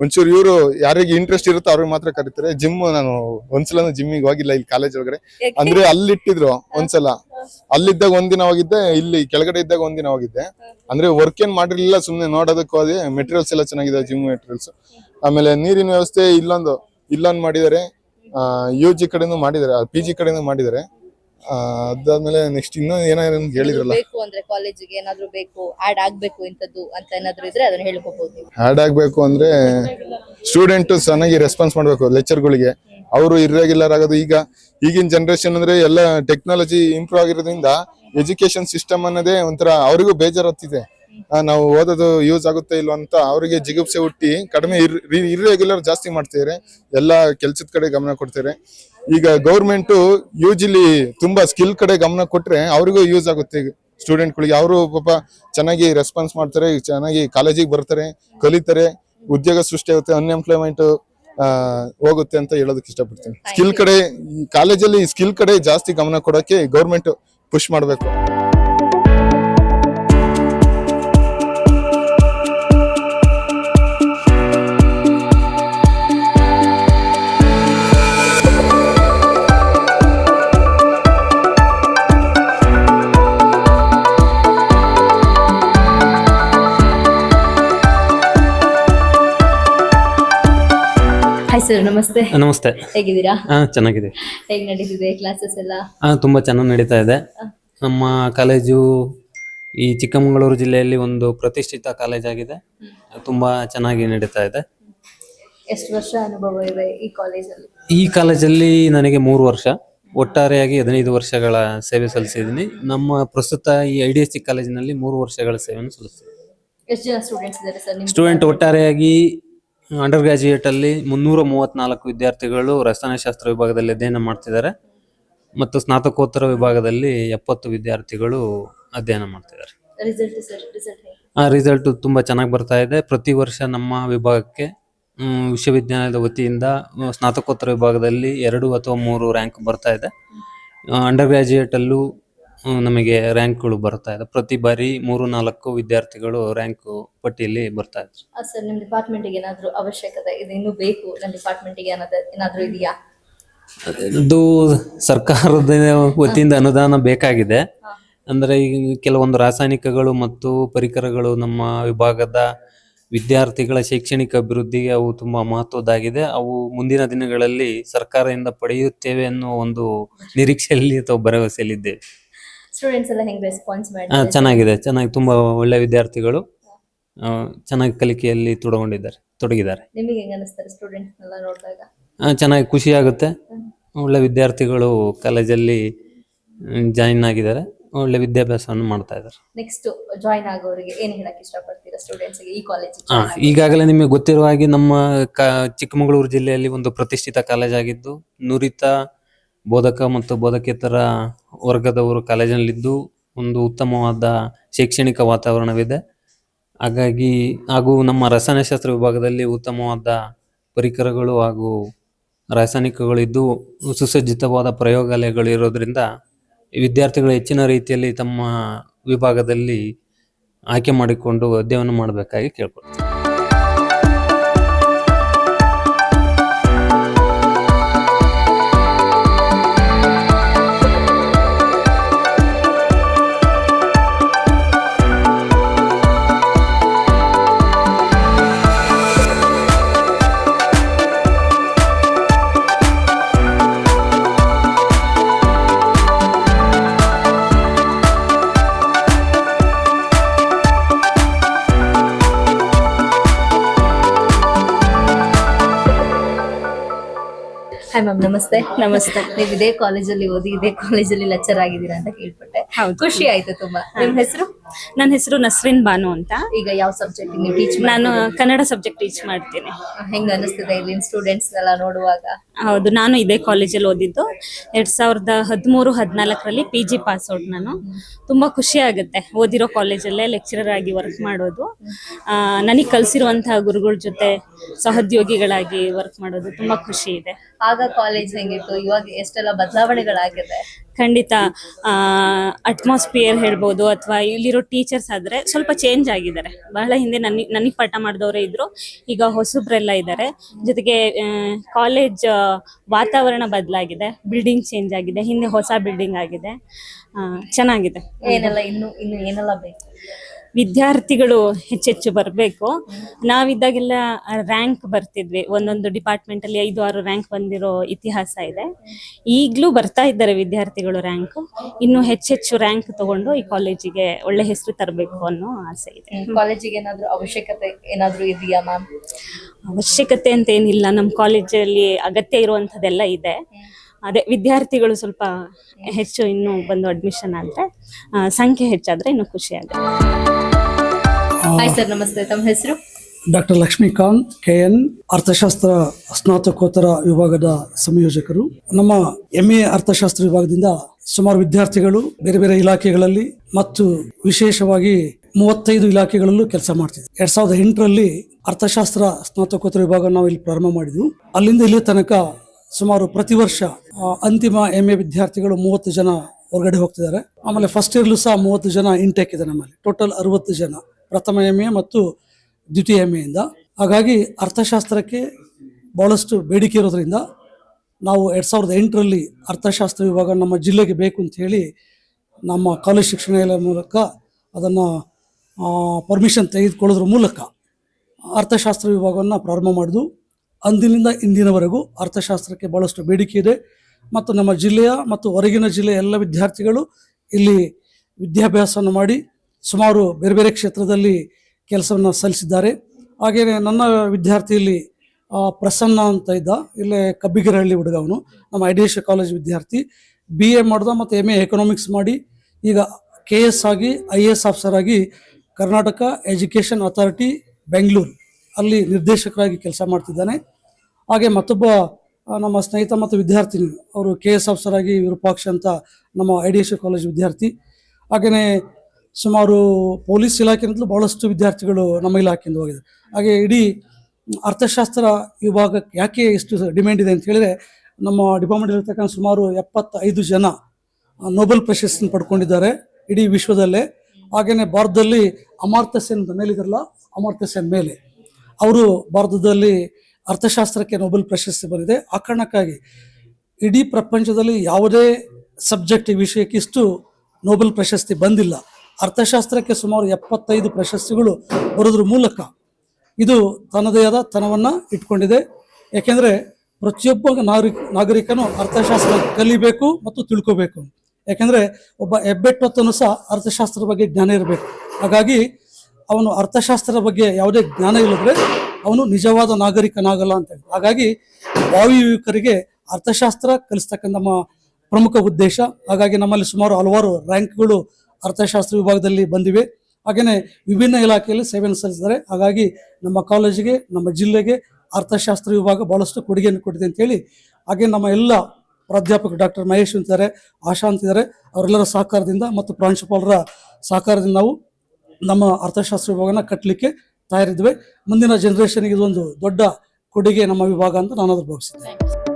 ಒಂಚೂರು ಇವರು ಯಾರಿಗೆ ಇಂಟ್ರೆಸ್ಟ್ ಇರುತ್ತೋ ಅವ್ರಿಗೆ ಮಾತ್ರ ಕರೀತಾರೆ. ಜಿಮ್ ನಾನು ಒಂದ್ಸಲ ಜಿಮ್ಮಿಗೆ ಹೋಗಿಲ್ಲ ಇಲ್ಲಿ ಕಾಲೇಜ್ ಒಳಗಡೆ. ಅಂದ್ರೆ ಅಲ್ಲಿ ಇಟ್ಟಿದ್ರು ಒಂದ್ಸಲ. ಅಲ್ಲಿದ್ದಾಗ ಒಂದಿನ ಹೋಗಿದ್ದೆ ಇಲ್ಲಿ ಕೆಳಗಡೆ ಇದ್ದಾಗ ಒಂದಿನ ಹೋಗಿದ್ದೆ. ಅಂದ್ರೆ ವರ್ಕ್ ಏನ್ ಮಾಡಿರ್ಲಿಲ್ಲ ಸುಮ್ನೆ ನೋಡೋದಕ್ಕೆ ಹೋದೆ. ಮೆಟೀರಿಯಲ್ಸ್ ಎಲ್ಲ ಚೆನ್ನಾಗಿದೆ ಜಿಮ್ ಮೆಟೀರಿಯಲ್ಸ್ ಆಮೇಲೆ ನೀರಿನ ವ್ಯವಸ್ಥೆ ಇಲ್ಲೊಂದು ಇಲ್ಲೊಂದು ಮಾಡಿದ್ದಾರೆ. ಯು ಜಿ ಕಡೆನೂ ಮಾಡಿದ್ದಾರೆ ಪಿ ಜಿ ಕಡೆನೂ ಮಾಡಿದ್ದಾರೆ. ಅದಾದ್ಮೇಲೆ ನೆಕ್ಸ್ಟ್ ಇನ್ನೂ ಏನಾದ್ರು ಹೇಳಿದ್ರಲ್ಲ? ಬೇಕು ಅಂದ್ರೆ ಕಾಲೇಜಿಗೆ ಏನಾದ್ರೂ ಬೇಕು ಆಡ್ ಆಗ್ಬೇಕು ಇಂಥದ್ದು ಅಂತ ಏನಾದ್ರೂ ಇದ್ರೆ ಅದನ್ನ ಹೇಳ್ಕೋಬಹುದು ಆ್ಯಡ್ ಆಗ್ಬೇಕು ಅಂದ್ರೆ ಸ್ಟೂಡೆಂಟ್ ಚೆನ್ನಾಗಿ ರೆಸ್ಪಾನ್ಸ್ ಮಾಡ್ಬೇಕು ಲೆಕ್ಚರ್ಗಳಿಗೆ ಅವರು ಇರ್ರೆಗ್ಯುಲರ್ ಆಗೋದು ಈಗ ಈಗಿನ ಜನರೇಷನ್ ಅಂದ್ರೆ ಎಲ್ಲ ಟೆಕ್ನಾಲಜಿ ಇಂಪ್ರೂವ್ ಆಗಿರೋದ್ರಿಂದ ಎಜುಕೇಶನ್ ಸಿಸ್ಟಮ್ ಅನ್ನೋದೇ ಒಂಥರ ಅವರಿಗೂ ಬೇಜಾರತ್ತಿದೆ ನಾವು ಓದೋದು ಯೂಸ್ ಆಗುತ್ತೆ ಇಲ್ವಾ ಅಂತ ಅವರಿಗೆ ಜಿಗುಪ್ಸೆ ಹುಟ್ಟಿ ಕಡಿಮೆ ಇರ್ ಇರ್ರೆಗ್ಯುಲರ್ ಜಾಸ್ತಿ ಮಾಡ್ತಿದ್ದಾರೆ ಎಲ್ಲ ಕೆಲಸದ ಕಡೆ ಗಮನ ಕೊಡ್ತಾರೆ ಈಗ ಗೌರ್ಮೆಂಟ್ ಯೂಜಲಿ ತುಂಬಾ ಸ್ಕಿಲ್ ಕಡೆ ಗಮನ ಕೊಟ್ರೆ ಅವ್ರಿಗೂ ಯೂಸ್ ಆಗುತ್ತೆ. ಸ್ಟೂಡೆಂಟ್ಗಳಿಗೆ ಅವರು ಪಾಪ ಚೆನ್ನಾಗಿ ರೆಸ್ಪಾನ್ಸ್ ಮಾಡ್ತಾರೆ ಚೆನ್ನಾಗಿ ಕಾಲೇಜಿಗೆ ಬರ್ತಾರೆ ಕಲಿತಾರೆ ಉದ್ಯೋಗ ಸೃಷ್ಟಿ ಆಗುತ್ತೆ ಅನ್ಎಂಪ್ಲಾಯ್ಮೆಂಟ್ ಹೋಗುತ್ತೆ ಅಂತ ಹೇಳೋದಕ್ಕೆ ಇಷ್ಟಪಡ್ತೀನಿ. ಸ್ಕಿಲ್ ಕಡೆ ಕಾಲೇಜಲ್ಲಿ ಸ್ಕಿಲ್ ಕಡೆ ಜಾಸ್ತಿ ಗಮನ ಕೊಡೋಕೆ ಗೌರ್ಮೆಂಟ್ ಪುಷ್ ಮಾಡಬೇಕು. ಸರ್ ನಮಸ್ತೆ. ನಮಸ್ತೆ. ಹೇಗಿದ್ದೀರಾ? ಹಾ ಚೆನ್ನಾಗಿದೆ. ಹೇಗ್ ನಡೀತಿದೆ ಕ್ಲಾಸಸ್ ಎಲ್ಲ? ಹಾ ತುಂಬಾ ಚೆನ್ನಾಗಿ ನಡೀತಾ ಇದೆ. ನಮ್ಮ ಕಾಲೇಜು ಈ ಚಿಕ್ಕಮಗಳೂರು ಜಿಲ್ಲೆಯಲ್ಲಿ ಒಂದು ಪ್ರತಿಷ್ಠಿತ ಕಾಲೇಜ್ ಆಗಿದೆ. ತುಂಬಾ ಚೆನ್ನಾಗಿ ನಡೀತಾ ಇದೆ. ಎಷ್ಟು ವರ್ಷ ಅನುಭವ ಇದೆ ಈ ಕಾಲೇಜಲ್ಲಿ ಈ ಕಾಲೇಜಲ್ಲಿ ನನಗೆ ಮೂರು ವರ್ಷ. ಒಟ್ಟಾರೆಯಾಗಿ ಹದಿನೈದು ವರ್ಷಗಳ ಸೇವೆ ಸಲ್ಲಿಸಿದ್ದೀನಿ. ನಮ್ಮ ಪ್ರಸ್ತುತ ಈ ಐ ಡಿ ಎಸ್ ಸಿ ಕಾಲೇಜಿನಲ್ಲಿ ಮೂರು ವರ್ಷಗಳ ಸೇವೆಯನ್ನು ಸಲ್ಲಿಸ್ತೀನಿ. ಎಷ್ಟು ಜನ ಸ್ಟೂಡೆಂಟ್ಸ್ ಇದ್ದಾರೆ ಸರ್ ನಿಮ್ ಸ್ಟೂಡೆಂಟ್ ಒಟ್ಟಾರೆಯಾಗಿ ಅಂಡರ್ ಗ್ರಾಜುಯೇಟ್ ಅಲ್ಲಿ ಮುನ್ನೂರ ಮೂವತ್ನಾಲ್ಕು ವಿದ್ಯಾರ್ಥಿಗಳು ರಸಾಯನಶಾಸ್ತ್ರ ವಿಭಾಗದಲ್ಲಿ ಅಧ್ಯಯನ ಮಾಡ್ತಿದ್ದಾರೆ ಮತ್ತು ಸ್ನಾತಕೋತ್ತರ ವಿಭಾಗದಲ್ಲಿ ಎಪ್ಪತ್ತು ವಿದ್ಯಾರ್ಥಿಗಳು ಅಧ್ಯಯನ ಮಾಡ್ತಿದ್ದಾರೆ. ಆ ರಿಸಲ್ಟ್ ತುಂಬಾ ಚೆನ್ನಾಗಿ ಬರ್ತಾ ಇದೆ. ಪ್ರತಿ ವರ್ಷ ನಮ್ಮ ವಿಭಾಗಕ್ಕೆ ಮ್, ವಿಶ್ವವಿದ್ಯಾಲಯದ ವತಿಯಿಂದ ಮ್, ಸ್ನಾತಕೋತ್ತರ ವಿಭಾಗದಲ್ಲಿ ಎರಡು ಅಥವಾ ಮೂರು ರ್ಯಾಂಕ್ ಬರ್ತಾ ಇದೆ. ಅಂಡರ್ ಗ್ರಾಜುಯೇಟ್ ಅಲ್ಲೂ ನಮಗೆ ರ್ಯಾಂಕ್ಗಳು ಬರ್ತಾ ಇದೆ. ಪ್ರತಿ ಬಾರಿ ಮೂರು ನಾಲ್ಕು ವಿದ್ಯಾರ್ಥಿಗಳು ರ್ಯಾಂಕ್ ಪಟ್ಟಿಯಲ್ಲಿ ಬರ್ತಾ ಇದ್ರು. ಸರ್ ನಿಮ್ಮ ಡಿಪಾರ್ಟ್ಮೆಂಟ್ಗೆ ಏನಾದರೂ ಅವಶ್ಯಕತೆ ಇದೆ? ಇನ್ನೂ ಬೇಕು ನಮ್ಮ ಡಿಪಾರ್ಟ್ಮೆಂಟ್ಗೆ ಏನಾದ್ರು ಏನಾದ್ರು ಇದೆಯಾ? ಅದು ಸರ್ಕಾರದ ವತಿಯಿಂದ ಅನುದಾನ ಬೇಕಾಗಿದೆ. ಅಂದ್ರೆ ಈಗ ಕೆಲವೊಂದು ರಾಸಾಯನಿಕಗಳು ಮತ್ತು ಪರಿಕರಗಳು ನಮ್ಮ ವಿಭಾಗದ ವಿದ್ಯಾರ್ಥಿಗಳ ಶೈಕ್ಷಣಿಕ ಅಭಿವೃದ್ಧಿಗೆ ಅವು ತುಂಬಾ ಮಹತ್ವದ್ದಾಗಿದೆ. ಅವು ಮುಂದಿನ ದಿನಗಳಲ್ಲಿ ಸರ್ಕಾರದಿಂದ ಪಡೆಯುತ್ತೇವೆ ಅನ್ನೋ ಒಂದು ನಿರೀಕ್ಷೆಯಲ್ಲಿ ಅಥವಾ ಭರವಸೆಯಲ್ಲಿದ್ದೇವೆ. ಸ್ಟೂಡೆಂಟ್ಸ್ ಎಲ್ಲ ಹೆಂಗ್ ರೆಸ್ಪಾನ್ಸ್ ಮಾಡ್ತಾರೆ? ಮಾಡಿ ಚೆನ್ನಾಗಿದೆ. ಚೆನ್ನಾಗಿ ತುಂಬಾ ಒಳ್ಳೆ ವಿದ್ಯಾರ್ಥಿಗಳು ಆ, ಚೆನ್ನಾಗಿ ಕಲಿಕೆಯಲ್ಲಿ ತೊಡಗೊಂಡಿದ್ದಾರೆ ತೊಡಗಿದ್ದಾರೆ. ನಿಮಗೆ ಹೆಂಗ್ ಅನಿಸ್ತಾರೆ ಸ್ಟೂಡೆಂಟ್ಸ್ ಎಲ್ಲ ನೋಡಿದಾಗ? ಆ, ಚೆನ್ನಾಗಿ ಖುಷಿ ಆಗುತ್ತೆ. ಒಳ್ಳೆ ವಿದ್ಯಾರ್ಥಿಗಳು ಕಾಲೇಜಲ್ಲಿ ಜಾಯಿನ್ ಆಗಿದ್ದಾರೆ. ಒಳ್ಳೆ ವಿದ್ಯಾಭ್ಯಾಸವನ್ನು ಮಾಡ್ತಾ ಇದ್ದಾರೆ. ನೆಕ್ಸ್ಟ್ ಜಾಯಿನ್ ಆಗೋರಿಗೆ ಏನ್ ಹೇಳಕ್ ಇಷ್ಟಪಡ್ತೀರಾ ಸ್ಟೂಡೆಂಟ್ಸ್ ಈ ಕಾಲೇಜ್ ಆ, ಈಗಾಗಲೇ ನಿಮಗೆ ಗೊತ್ತಿರುವ ಹಾಗೆ ನಮ್ಮ ಕ ಚಿಕ್ಕಮಗಳೂರು ಜಿಲ್ಲೆಯಲ್ಲಿ ಒಂದು ಪ್ರತಿಷ್ಠಿತ ಕಾಲೇಜ್ ಆಗಿದ್ದು ನುರಿತ ಬೋಧಕ ಮತ್ತು ಬೋಧಕೇತರ ವರ್ಗದವರು ಕಾಲೇಜಿನಲ್ಲಿದ್ದು ಒಂದು ಉತ್ತಮವಾದ ಶೈಕ್ಷಣಿಕ ವಾತಾವರಣವಿದೆ. ಹಾಗಾಗಿ ಹಾಗೂ ನಮ್ಮ ರಸಾಯನಶಾಸ್ತ್ರ ವಿಭಾಗದಲ್ಲಿ ಉತ್ತಮವಾದ ಪರಿಕರಗಳು ಹಾಗೂ ರಾಸಾಯನಿಕಗಳು ಇದ್ದು ಸುಸಜ್ಜಿತವಾದ ಪ್ರಯೋಗಾಲಯಗಳು ಇರೋದರಿಂದ ವಿದ್ಯಾರ್ಥಿಗಳು ಹೆಚ್ಚಿನ ರೀತಿಯಲ್ಲಿ ತಮ್ಮ ವಿಭಾಗದಲ್ಲಿ ಆಯ್ಕೆ ಮಾಡಿಕೊಂಡು ಅಧ್ಯಯನ ಮಾಡಬೇಕಾಗಿ ಕೇಳ್ಕೊಳ್ತೀನಿ. ನಮಸ್ತೆ. ನಮಸ್ತೆ. ನೀವು ಇದೇ ಕಾಲೇಜಲ್ಲಿ ಓದಿ ಇದೇ ಕಾಲೇಜಲ್ಲಿ ಲೆಕ್ಚರ್ ಆಗಿದ್ದೀರಾ ಅಂತ ಕೇಳ್ಪಟ್ಟೆ. ಖುಷಿ ಆಯ್ತು ತುಂಬಾ. ನಿಮ್ ಹೆಸರು? ನನ್ನ ಹೆಸರು ನಸ್ರಿನ್ ಬಾನು ಅಂತ. ಈಗ ಯಾವ ಸಬ್ಜೆಕ್ಟ್ ನೀವು ಟೀಚ್ ನಾನು ಕನ್ನಡ ಸಬ್ಜೆಕ್ಟ್ ಟೀಚ್ ಮಾಡ್ತೀನಿ. ಹೆಂಗ್ ಅನಿಸ್ತಿದೆ ಇಲ್ಲಿನ ಸ್ಟೂಡೆಂಟ್ಸ್ ಎಲ್ಲ ನೋಡುವಾಗ? ಹೌದು ನಾನು ಇದೇ ಕಾಲೇಜಲ್ಲಿ ಓದಿದ್ದು. ಎರಡ್ ಸಾವಿರದ ಹದಿಮೂರು ಹದಿನಾಲ್ಕರಲ್ಲಿ ಪಿ ಜಿ ಪಾಸ್ ಔಟ್ ನಾನು. ತುಂಬಾ ಖುಷಿ ಆಗುತ್ತೆ ಓದಿರೋ ಕಾಲೇಜಲ್ಲೇ ಲೆಕ್ಚರರ್ ಆಗಿ ವರ್ಕ್ ಮಾಡೋದು. ನನಗೆ ಕಲಿಸಿರುವಂತಹ ಗುರುಗಳ ಜೊತೆ ಸಹೋದ್ಯೋಗಿಗಳಾಗಿ ವರ್ಕ್ ಮಾಡೋದು ತುಂಬಾ ಖುಷಿ ಇದೆ. ಆಗ ಕಾಲೇಜ್ ಹೆಂಗಿತ್ತು? ಇವಾಗ ಎಷ್ಟೆಲ್ಲ ಬದಲಾವಣೆಗಳಾಗಿದೆ? ಖಂಡಿತ ಅಟ್ಮಾಸ್ಫಿಯರ್ ಹೇಳ್ಬೋದು ಅಥವಾ ಇಲ್ಲಿರೋ ಟೀಚರ್ಸ್ ಆದ್ರೆ ಸ್ವಲ್ಪ ಚೇಂಜ್ ಆಗಿದ್ದಾರೆ. ಬಹಳ ಹಿಂದೆ ನನಗೆ ನನಗೆ ಪಾಠ ಮಾಡಿದವರೇ ಇದ್ರು, ಈಗ ಹೊಸಬ್ರೆಲ್ಲ ಇದ್ದಾರೆ ಜೊತೆಗೆ ಕಾಲೇಜ್ ವಾತಾವರಣ ಬದಲಾಗಿದೆ ಬಿಲ್ಡಿಂಗ್ ಚೇಂಜ್ ಆಗಿದೆ, ಹಿಂದೆ ಹೊಸ ಬಿಲ್ಡಿಂಗ್ ಆಗಿದೆ. ಚೆನ್ನಾಗಿದೆ. ಏನೆಲ್ಲ ಇನ್ನು ಇನ್ನು ಏನೆಲ್ಲ ಬೇಕು? ವಿದ್ಯಾರ್ಥಿಗಳು ಹೆಚ್ಚೆಚ್ಚು ಬರಬೇಕು. ನಾವಿದ್ದಾಗೆಲ್ಲ ರ್ಯಾಂಕ್ ಬರ್ತಿದ್ವಿ. ಒಂದೊಂದು ಡಿಪಾರ್ಟ್ಮೆಂಟ್ ಅಲ್ಲಿ ಐದು ಆರು ರ್ಯಾಂಕ್ ಬಂದಿರೋ ಇತಿಹಾಸ ಇದೆ. ಈಗಲೂ ಬರ್ತಾ ಇದ್ದಾರೆ ವಿದ್ಯಾರ್ಥಿಗಳು ರ್ಯಾಂಕ್ ಇನ್ನು ಹೆಚ್ಚೆಚ್ಚು ರ್ಯಾಂಕ್ ತಗೊಂಡು ಈ ಕಾಲೇಜಿಗೆ ಒಳ್ಳೆ ಹೆಸರು ತರಬೇಕು ಅನ್ನೋ ಆಸೆ ಇದೆ. ಕಾಲೇಜಿಗೆ ಏನಾದರೂ ಅವಶ್ಯಕತೆ ಏನಾದರೂ ಇದೆಯಾ ಮ್ಯಾಮ್? ಅವಶ್ಯಕತೆ ಅಂತ ಏನಿಲ್ಲ. ನಮ್ಮ ಕಾಲೇಜಲ್ಲಿ ಅಗತ್ಯ ಇರುವಂಥದ್ದೆಲ್ಲ ಇದೆ. ಅದೇ ವಿದ್ಯಾರ್ಥಿಗಳು ಸ್ವಲ್ಪ ಹೆಚ್ಚು ಇನ್ನೂ ಬಂದು ಅಡ್ಮಿಷನ್ ಆದ್ರೆ ಸಂಖ್ಯೆ ಹೆಚ್ಚಾದ್ರೆ ಇನ್ನೂ ಖುಷಿ ಆಗುತ್ತೆ. ಸರ್ ನಮಸ್ತೆ ತಮ್ಮ ಹೆಸರು? ಡಾಕ್ಟರ್ ಲಕ್ಷ್ಮೀಕಾಂತ್ ಕೆ ಎನ್ ಅರ್ಥಶಾಸ್ತ್ರ ಸ್ನಾತಕೋತ್ತರ ವಿಭಾಗದ ಸಂಯೋಜಕರು. ನಮ್ಮ ಎಂ ಎ ಅರ್ಥಶಾಸ್ತ್ರ ವಿಭಾಗದಿಂದ ಸುಮಾರು ವಿದ್ಯಾರ್ಥಿಗಳು ಬೇರೆ ಬೇರೆ ಇಲಾಖೆಗಳಲ್ಲಿ ಮತ್ತು ವಿಶೇಷವಾಗಿ ಮೂವತ್ತೈದು ಇಲಾಖೆಗಳಲ್ಲೂ ಕೆಲಸ ಮಾಡ್ತಿದ್ವಿ ಎರಡ್ ಸಾವಿರದ ಎಂಟರಲ್ಲಿ ಅರ್ಥಶಾಸ್ತ್ರ ಸ್ನಾತಕೋತ್ತರ ವಿಭಾಗ ನಾವು ಇಲ್ಲಿ ಪ್ರಾರಂಭ ಮಾಡಿದ್ವು. ಅಲ್ಲಿಂದ ಇಲ್ಲಿ ತನಕ ಸುಮಾರು ಪ್ರತಿ ವರ್ಷ ಅಂತಿಮ ಎಂ ಎ ವಿದ್ಯಾರ್ಥಿಗಳು ಮೂವತ್ತು ಜನ ಹೊರಗಡೆ ಹೋಗ್ತಿದ್ದಾರೆ. ಆಮೇಲೆ ಫಸ್ಟ್ ಇಯರ್ಲು ಸಹ ಮೂವತ್ತು ಜನ ಇಂಟೇಕ್ ಇದೆ ನಮ್ಮಲ್ಲಿ. ಟೋಟಲ್ ಅರವತ್ತು ಜನ. ಪ್ರಥಮ ಎಂ ಎ ಮತ್ತು ದ್ವಿತೀಯ ಎಂ ಎಯಿಂದ ಹಾಗಾಗಿ ಅರ್ಥಶಾಸ್ತ್ರಕ್ಕೆ ಭಾಳಷ್ಟು ಬೇಡಿಕೆ ಇರೋದ್ರಿಂದ ನಾವು ಎರಡು ಸಾವಿರದ ಎಂಟರಲ್ಲಿ ಅರ್ಥಶಾಸ್ತ್ರ ವಿಭಾಗ ನಮ್ಮ ಜಿಲ್ಲೆಗೆ ಬೇಕು ಅಂತ ಹೇಳಿ ನಮ್ಮ ಕಾಲೇಜ್ ಶಿಕ್ಷಣ ಇಲಾಖೆ ಮೂಲಕ ಅದನ್ನು ಪರ್ಮಿಷನ್ ತೆಗೆದುಕೊಳ್ಳೋದ್ರ ಮೂಲಕ ಅರ್ಥಶಾಸ್ತ್ರ ವಿಭಾಗವನ್ನು ಪ್ರಾರಂಭ ಮಾಡಿದ್ವು. ಅಂದಿನಿಂದ ಇಂದಿನವರೆಗೂ ಅರ್ಥಶಾಸ್ತ್ರಕ್ಕೆ ಭಾಳಷ್ಟು ಬೇಡಿಕೆ ಇದೆ. ಮತ್ತು ನಮ್ಮ ಜಿಲ್ಲೆಯ ಮತ್ತು ಹೊರಗಿನ ಜಿಲ್ಲೆಯ ಎಲ್ಲ ವಿದ್ಯಾರ್ಥಿಗಳು ಇಲ್ಲಿ ವಿದ್ಯಾಭ್ಯಾಸವನ್ನು ಮಾಡಿ ಸುಮಾರು ಬೇರೆ ಬೇರೆ ಕ್ಷೇತ್ರದಲ್ಲಿ ಕೆಲಸವನ್ನು ಸಲ್ಲಿಸಿದ್ದಾರೆ. ಹಾಗೆಯೇ ನನ್ನ ವಿದ್ಯಾರ್ಥಿಯಲ್ಲಿ ಪ್ರಸನ್ನ ಅಂತ ಇದ್ದ, ಇಲ್ಲೇ ಕಬ್ಬಿಗೆರಹಳ್ಳಿ ಹುಡುಗ ಅವನು, ನಮ್ಮ ಐಡಿಯೇಶ ಕಾಲೇಜ್ ವಿದ್ಯಾರ್ಥಿ. ಬಿ ಎ ಮಾಡ್ದ ಮತ್ತು ಎಂ ಎ ಎಕನಾಮಿಕ್ಸ್ ಮಾಡಿ, ಈಗ ಕೆ ಎಸ್ ಆಗಿ ಐ ಎ ಎಸ್ ಆಫೀಸರ್ ಆಗಿ ಕರ್ನಾಟಕ ಎಜುಕೇಷನ್ ಅಥಾರಿಟಿ ಬೆಂಗಳೂರು ಅಲ್ಲಿ ನಿರ್ದೇಶಕರಾಗಿ ಕೆಲಸ ಮಾಡ್ತಿದ್ದಾನೆ. ಹಾಗೆ ಮತ್ತೊಬ್ಬ ನಮ್ಮ ಸ್ನೇಹಿತ ಮತ್ತು ವಿದ್ಯಾರ್ಥಿನಿ, ಅವರು ಕೆ ಎಸ್ ಆಫೀಸರ್ ಆಗಿ ವಿರೂಪಾಕ್ಷ ಅಂತ ನಮ್ಮ ಐ ಡಿ ಎಸ್ ಕಾಲೇಜ್ ವಿದ್ಯಾರ್ಥಿ. ಹಾಗೆಯೇ ಸುಮಾರು ಪೊಲೀಸ್ ಇಲಾಖೆಯಿಂದಲೂ ಬಹಳಷ್ಟು ವಿದ್ಯಾರ್ಥಿಗಳು ನಮ್ಮ ಇಲಾಖೆಯಿಂದ ಹೋಗಿದೆ. ಹಾಗೆ ಇಡೀ ಅರ್ಥಶಾಸ್ತ್ರ ವಿಭಾಗಕ್ಕೆ ಯಾಕೆ ಇಷ್ಟು ಡಿಮ್ಯಾಂಡ್ ಇದೆ ಅಂತ ಹೇಳಿದ್ರೆ, ನಮ್ಮ ಡಿಪಾರ್ಟ್ಮೆಂಟ್ ಇರತಕ್ಕಂಥ ಸುಮಾರು ಎಪ್ಪತ್ತೈದು ಜನ ನೊಬೆಲ್ ಪ್ರಶಸ್ತಿನ ಪಡ್ಕೊಂಡಿದ್ದಾರೆ ಇಡೀ ವಿಶ್ವದಲ್ಲೇ. ಹಾಗೆಯೇ ಭಾರತದಲ್ಲಿ ಅಮರ್ತ್ಯ ಸೇನ್ ಮೇಲಿದಾರಲ್ಲ ಅಮರ್ತ್ಯ ಸೇನ್ ಮೇಲೆ. ಅವರು ಭಾರತದಲ್ಲಿ ಅರ್ಥಶಾಸ್ತ್ರಕ್ಕೆ ನೊಬೆಲ್ ಪ್ರಶಸ್ತಿ ಬಂದಿದೆ. ಆ ಕಾರಣಕ್ಕಾಗಿ ಇಡೀ ಪ್ರಪಂಚದಲ್ಲಿ ಯಾವುದೇ ಸಬ್ಜೆಕ್ಟ್ ವಿಷಯಕ್ಕೆ ಇಷ್ಟು ನೊಬೆಲ್ ಪ್ರಶಸ್ತಿ ಬಂದಿಲ್ಲ. ಅರ್ಥಶಾಸ್ತ್ರಕ್ಕೆ ಸುಮಾರು ಎಪ್ಪತ್ತೈದು ಪ್ರಶಸ್ತಿಗಳು ಬರೋದ್ರ ಮೂಲಕ ಇದು ತನ್ನದೇ ಆದ ತನವನ್ನು ಇಟ್ಕೊಂಡಿದೆ. ಯಾಕೆಂದರೆ ಪ್ರತಿಯೊಬ್ಬ ನಾಗರಿಕ, ನಾಗರಿಕನು ಅರ್ಥಶಾಸ್ತ್ರ ಕಲಿಬೇಕು ಮತ್ತು ತಿಳ್ಕೋಬೇಕು. ಯಾಕೆಂದರೆ ಒಬ್ಬ ಹೆಬ್ಬೆಟ್ಟೊತ್ತನು ಸಹ ಅರ್ಥಶಾಸ್ತ್ರದ ಬಗ್ಗೆ ಜ್ಞಾನ ಇರಬೇಕು. ಹಾಗಾಗಿ ಅವನು ಅರ್ಥಶಾಸ್ತ್ರದ ಬಗ್ಗೆ ಯಾವುದೇ ಜ್ಞಾನ ಇಲ್ಲದ್ರೆ ಅವನು ನಿಜವಾದ ನಾಗರಿಕನಾಗಲ್ಲ ಅಂತ ಹೇಳಿ. ಹಾಗಾಗಿ ಭಾವಿ ಯುವಕರಿಗೆ ಅರ್ಥಶಾಸ್ತ್ರ ಕಲಿಸ್ತಕ್ಕಂಥ ನಮ್ಮ ಪ್ರಮುಖ ಉದ್ದೇಶ. ಹಾಗಾಗಿ ನಮ್ಮಲ್ಲಿ ಸುಮಾರು ಹಲವಾರು ರ್ಯಾಂಕ್ಗಳು ಅರ್ಥಶಾಸ್ತ್ರ ವಿಭಾಗದಲ್ಲಿ ಬಂದಿವೆ. ಹಾಗೆಯೇ ವಿಭಿನ್ನ ಇಲಾಖೆಯಲ್ಲಿ ಸೇವೆಯನ್ನು ಸಲ್ಲಿಸಿದ್ದಾರೆ. ಹಾಗಾಗಿ ನಮ್ಮ ಕಾಲೇಜಿಗೆ, ನಮ್ಮ ಜಿಲ್ಲೆಗೆ ಅರ್ಥಶಾಸ್ತ್ರ ವಿಭಾಗ ಭಾಳಷ್ಟು ಕೊಡುಗೆಯನ್ನು ಕೊಟ್ಟಿದೆ ಅಂತೇಳಿ ಹಾಗೆ ನಮ್ಮ ಎಲ್ಲ ಪ್ರಾಧ್ಯಾಪಕ ಡಾಕ್ಟರ್ ಮಹೇಶ್ ಅಂತಿದ್ದಾರೆ, ಆಶಾ ಅಂತಿದ್ದಾರೆ. ಅವರೆಲ್ಲರ ಸಹಕಾರದಿಂದ ಮತ್ತು ಪ್ರಾಂಶುಪಾಲರ ಸಹಕಾರದಿಂದ ನಾವು ನಮ್ಮ ಅರ್ಥಶಾಸ್ತ್ರ ವಿಭಾಗನ ಕಟ್ಟಲಿಕ್ಕೆ ತಯಾರಿದ್ವಿ ಮುಂದಿನ ಜನರೇಷನ್ಗೆ ಇದೊಂದು ದೊಡ್ಡ ಕೊಡುಗೆ ನಮ್ಮ ವಿಭಾಗ ಅಂತ ನಾನು ಅದ್ರ ಭಾವಿಸಿದ್ದೆ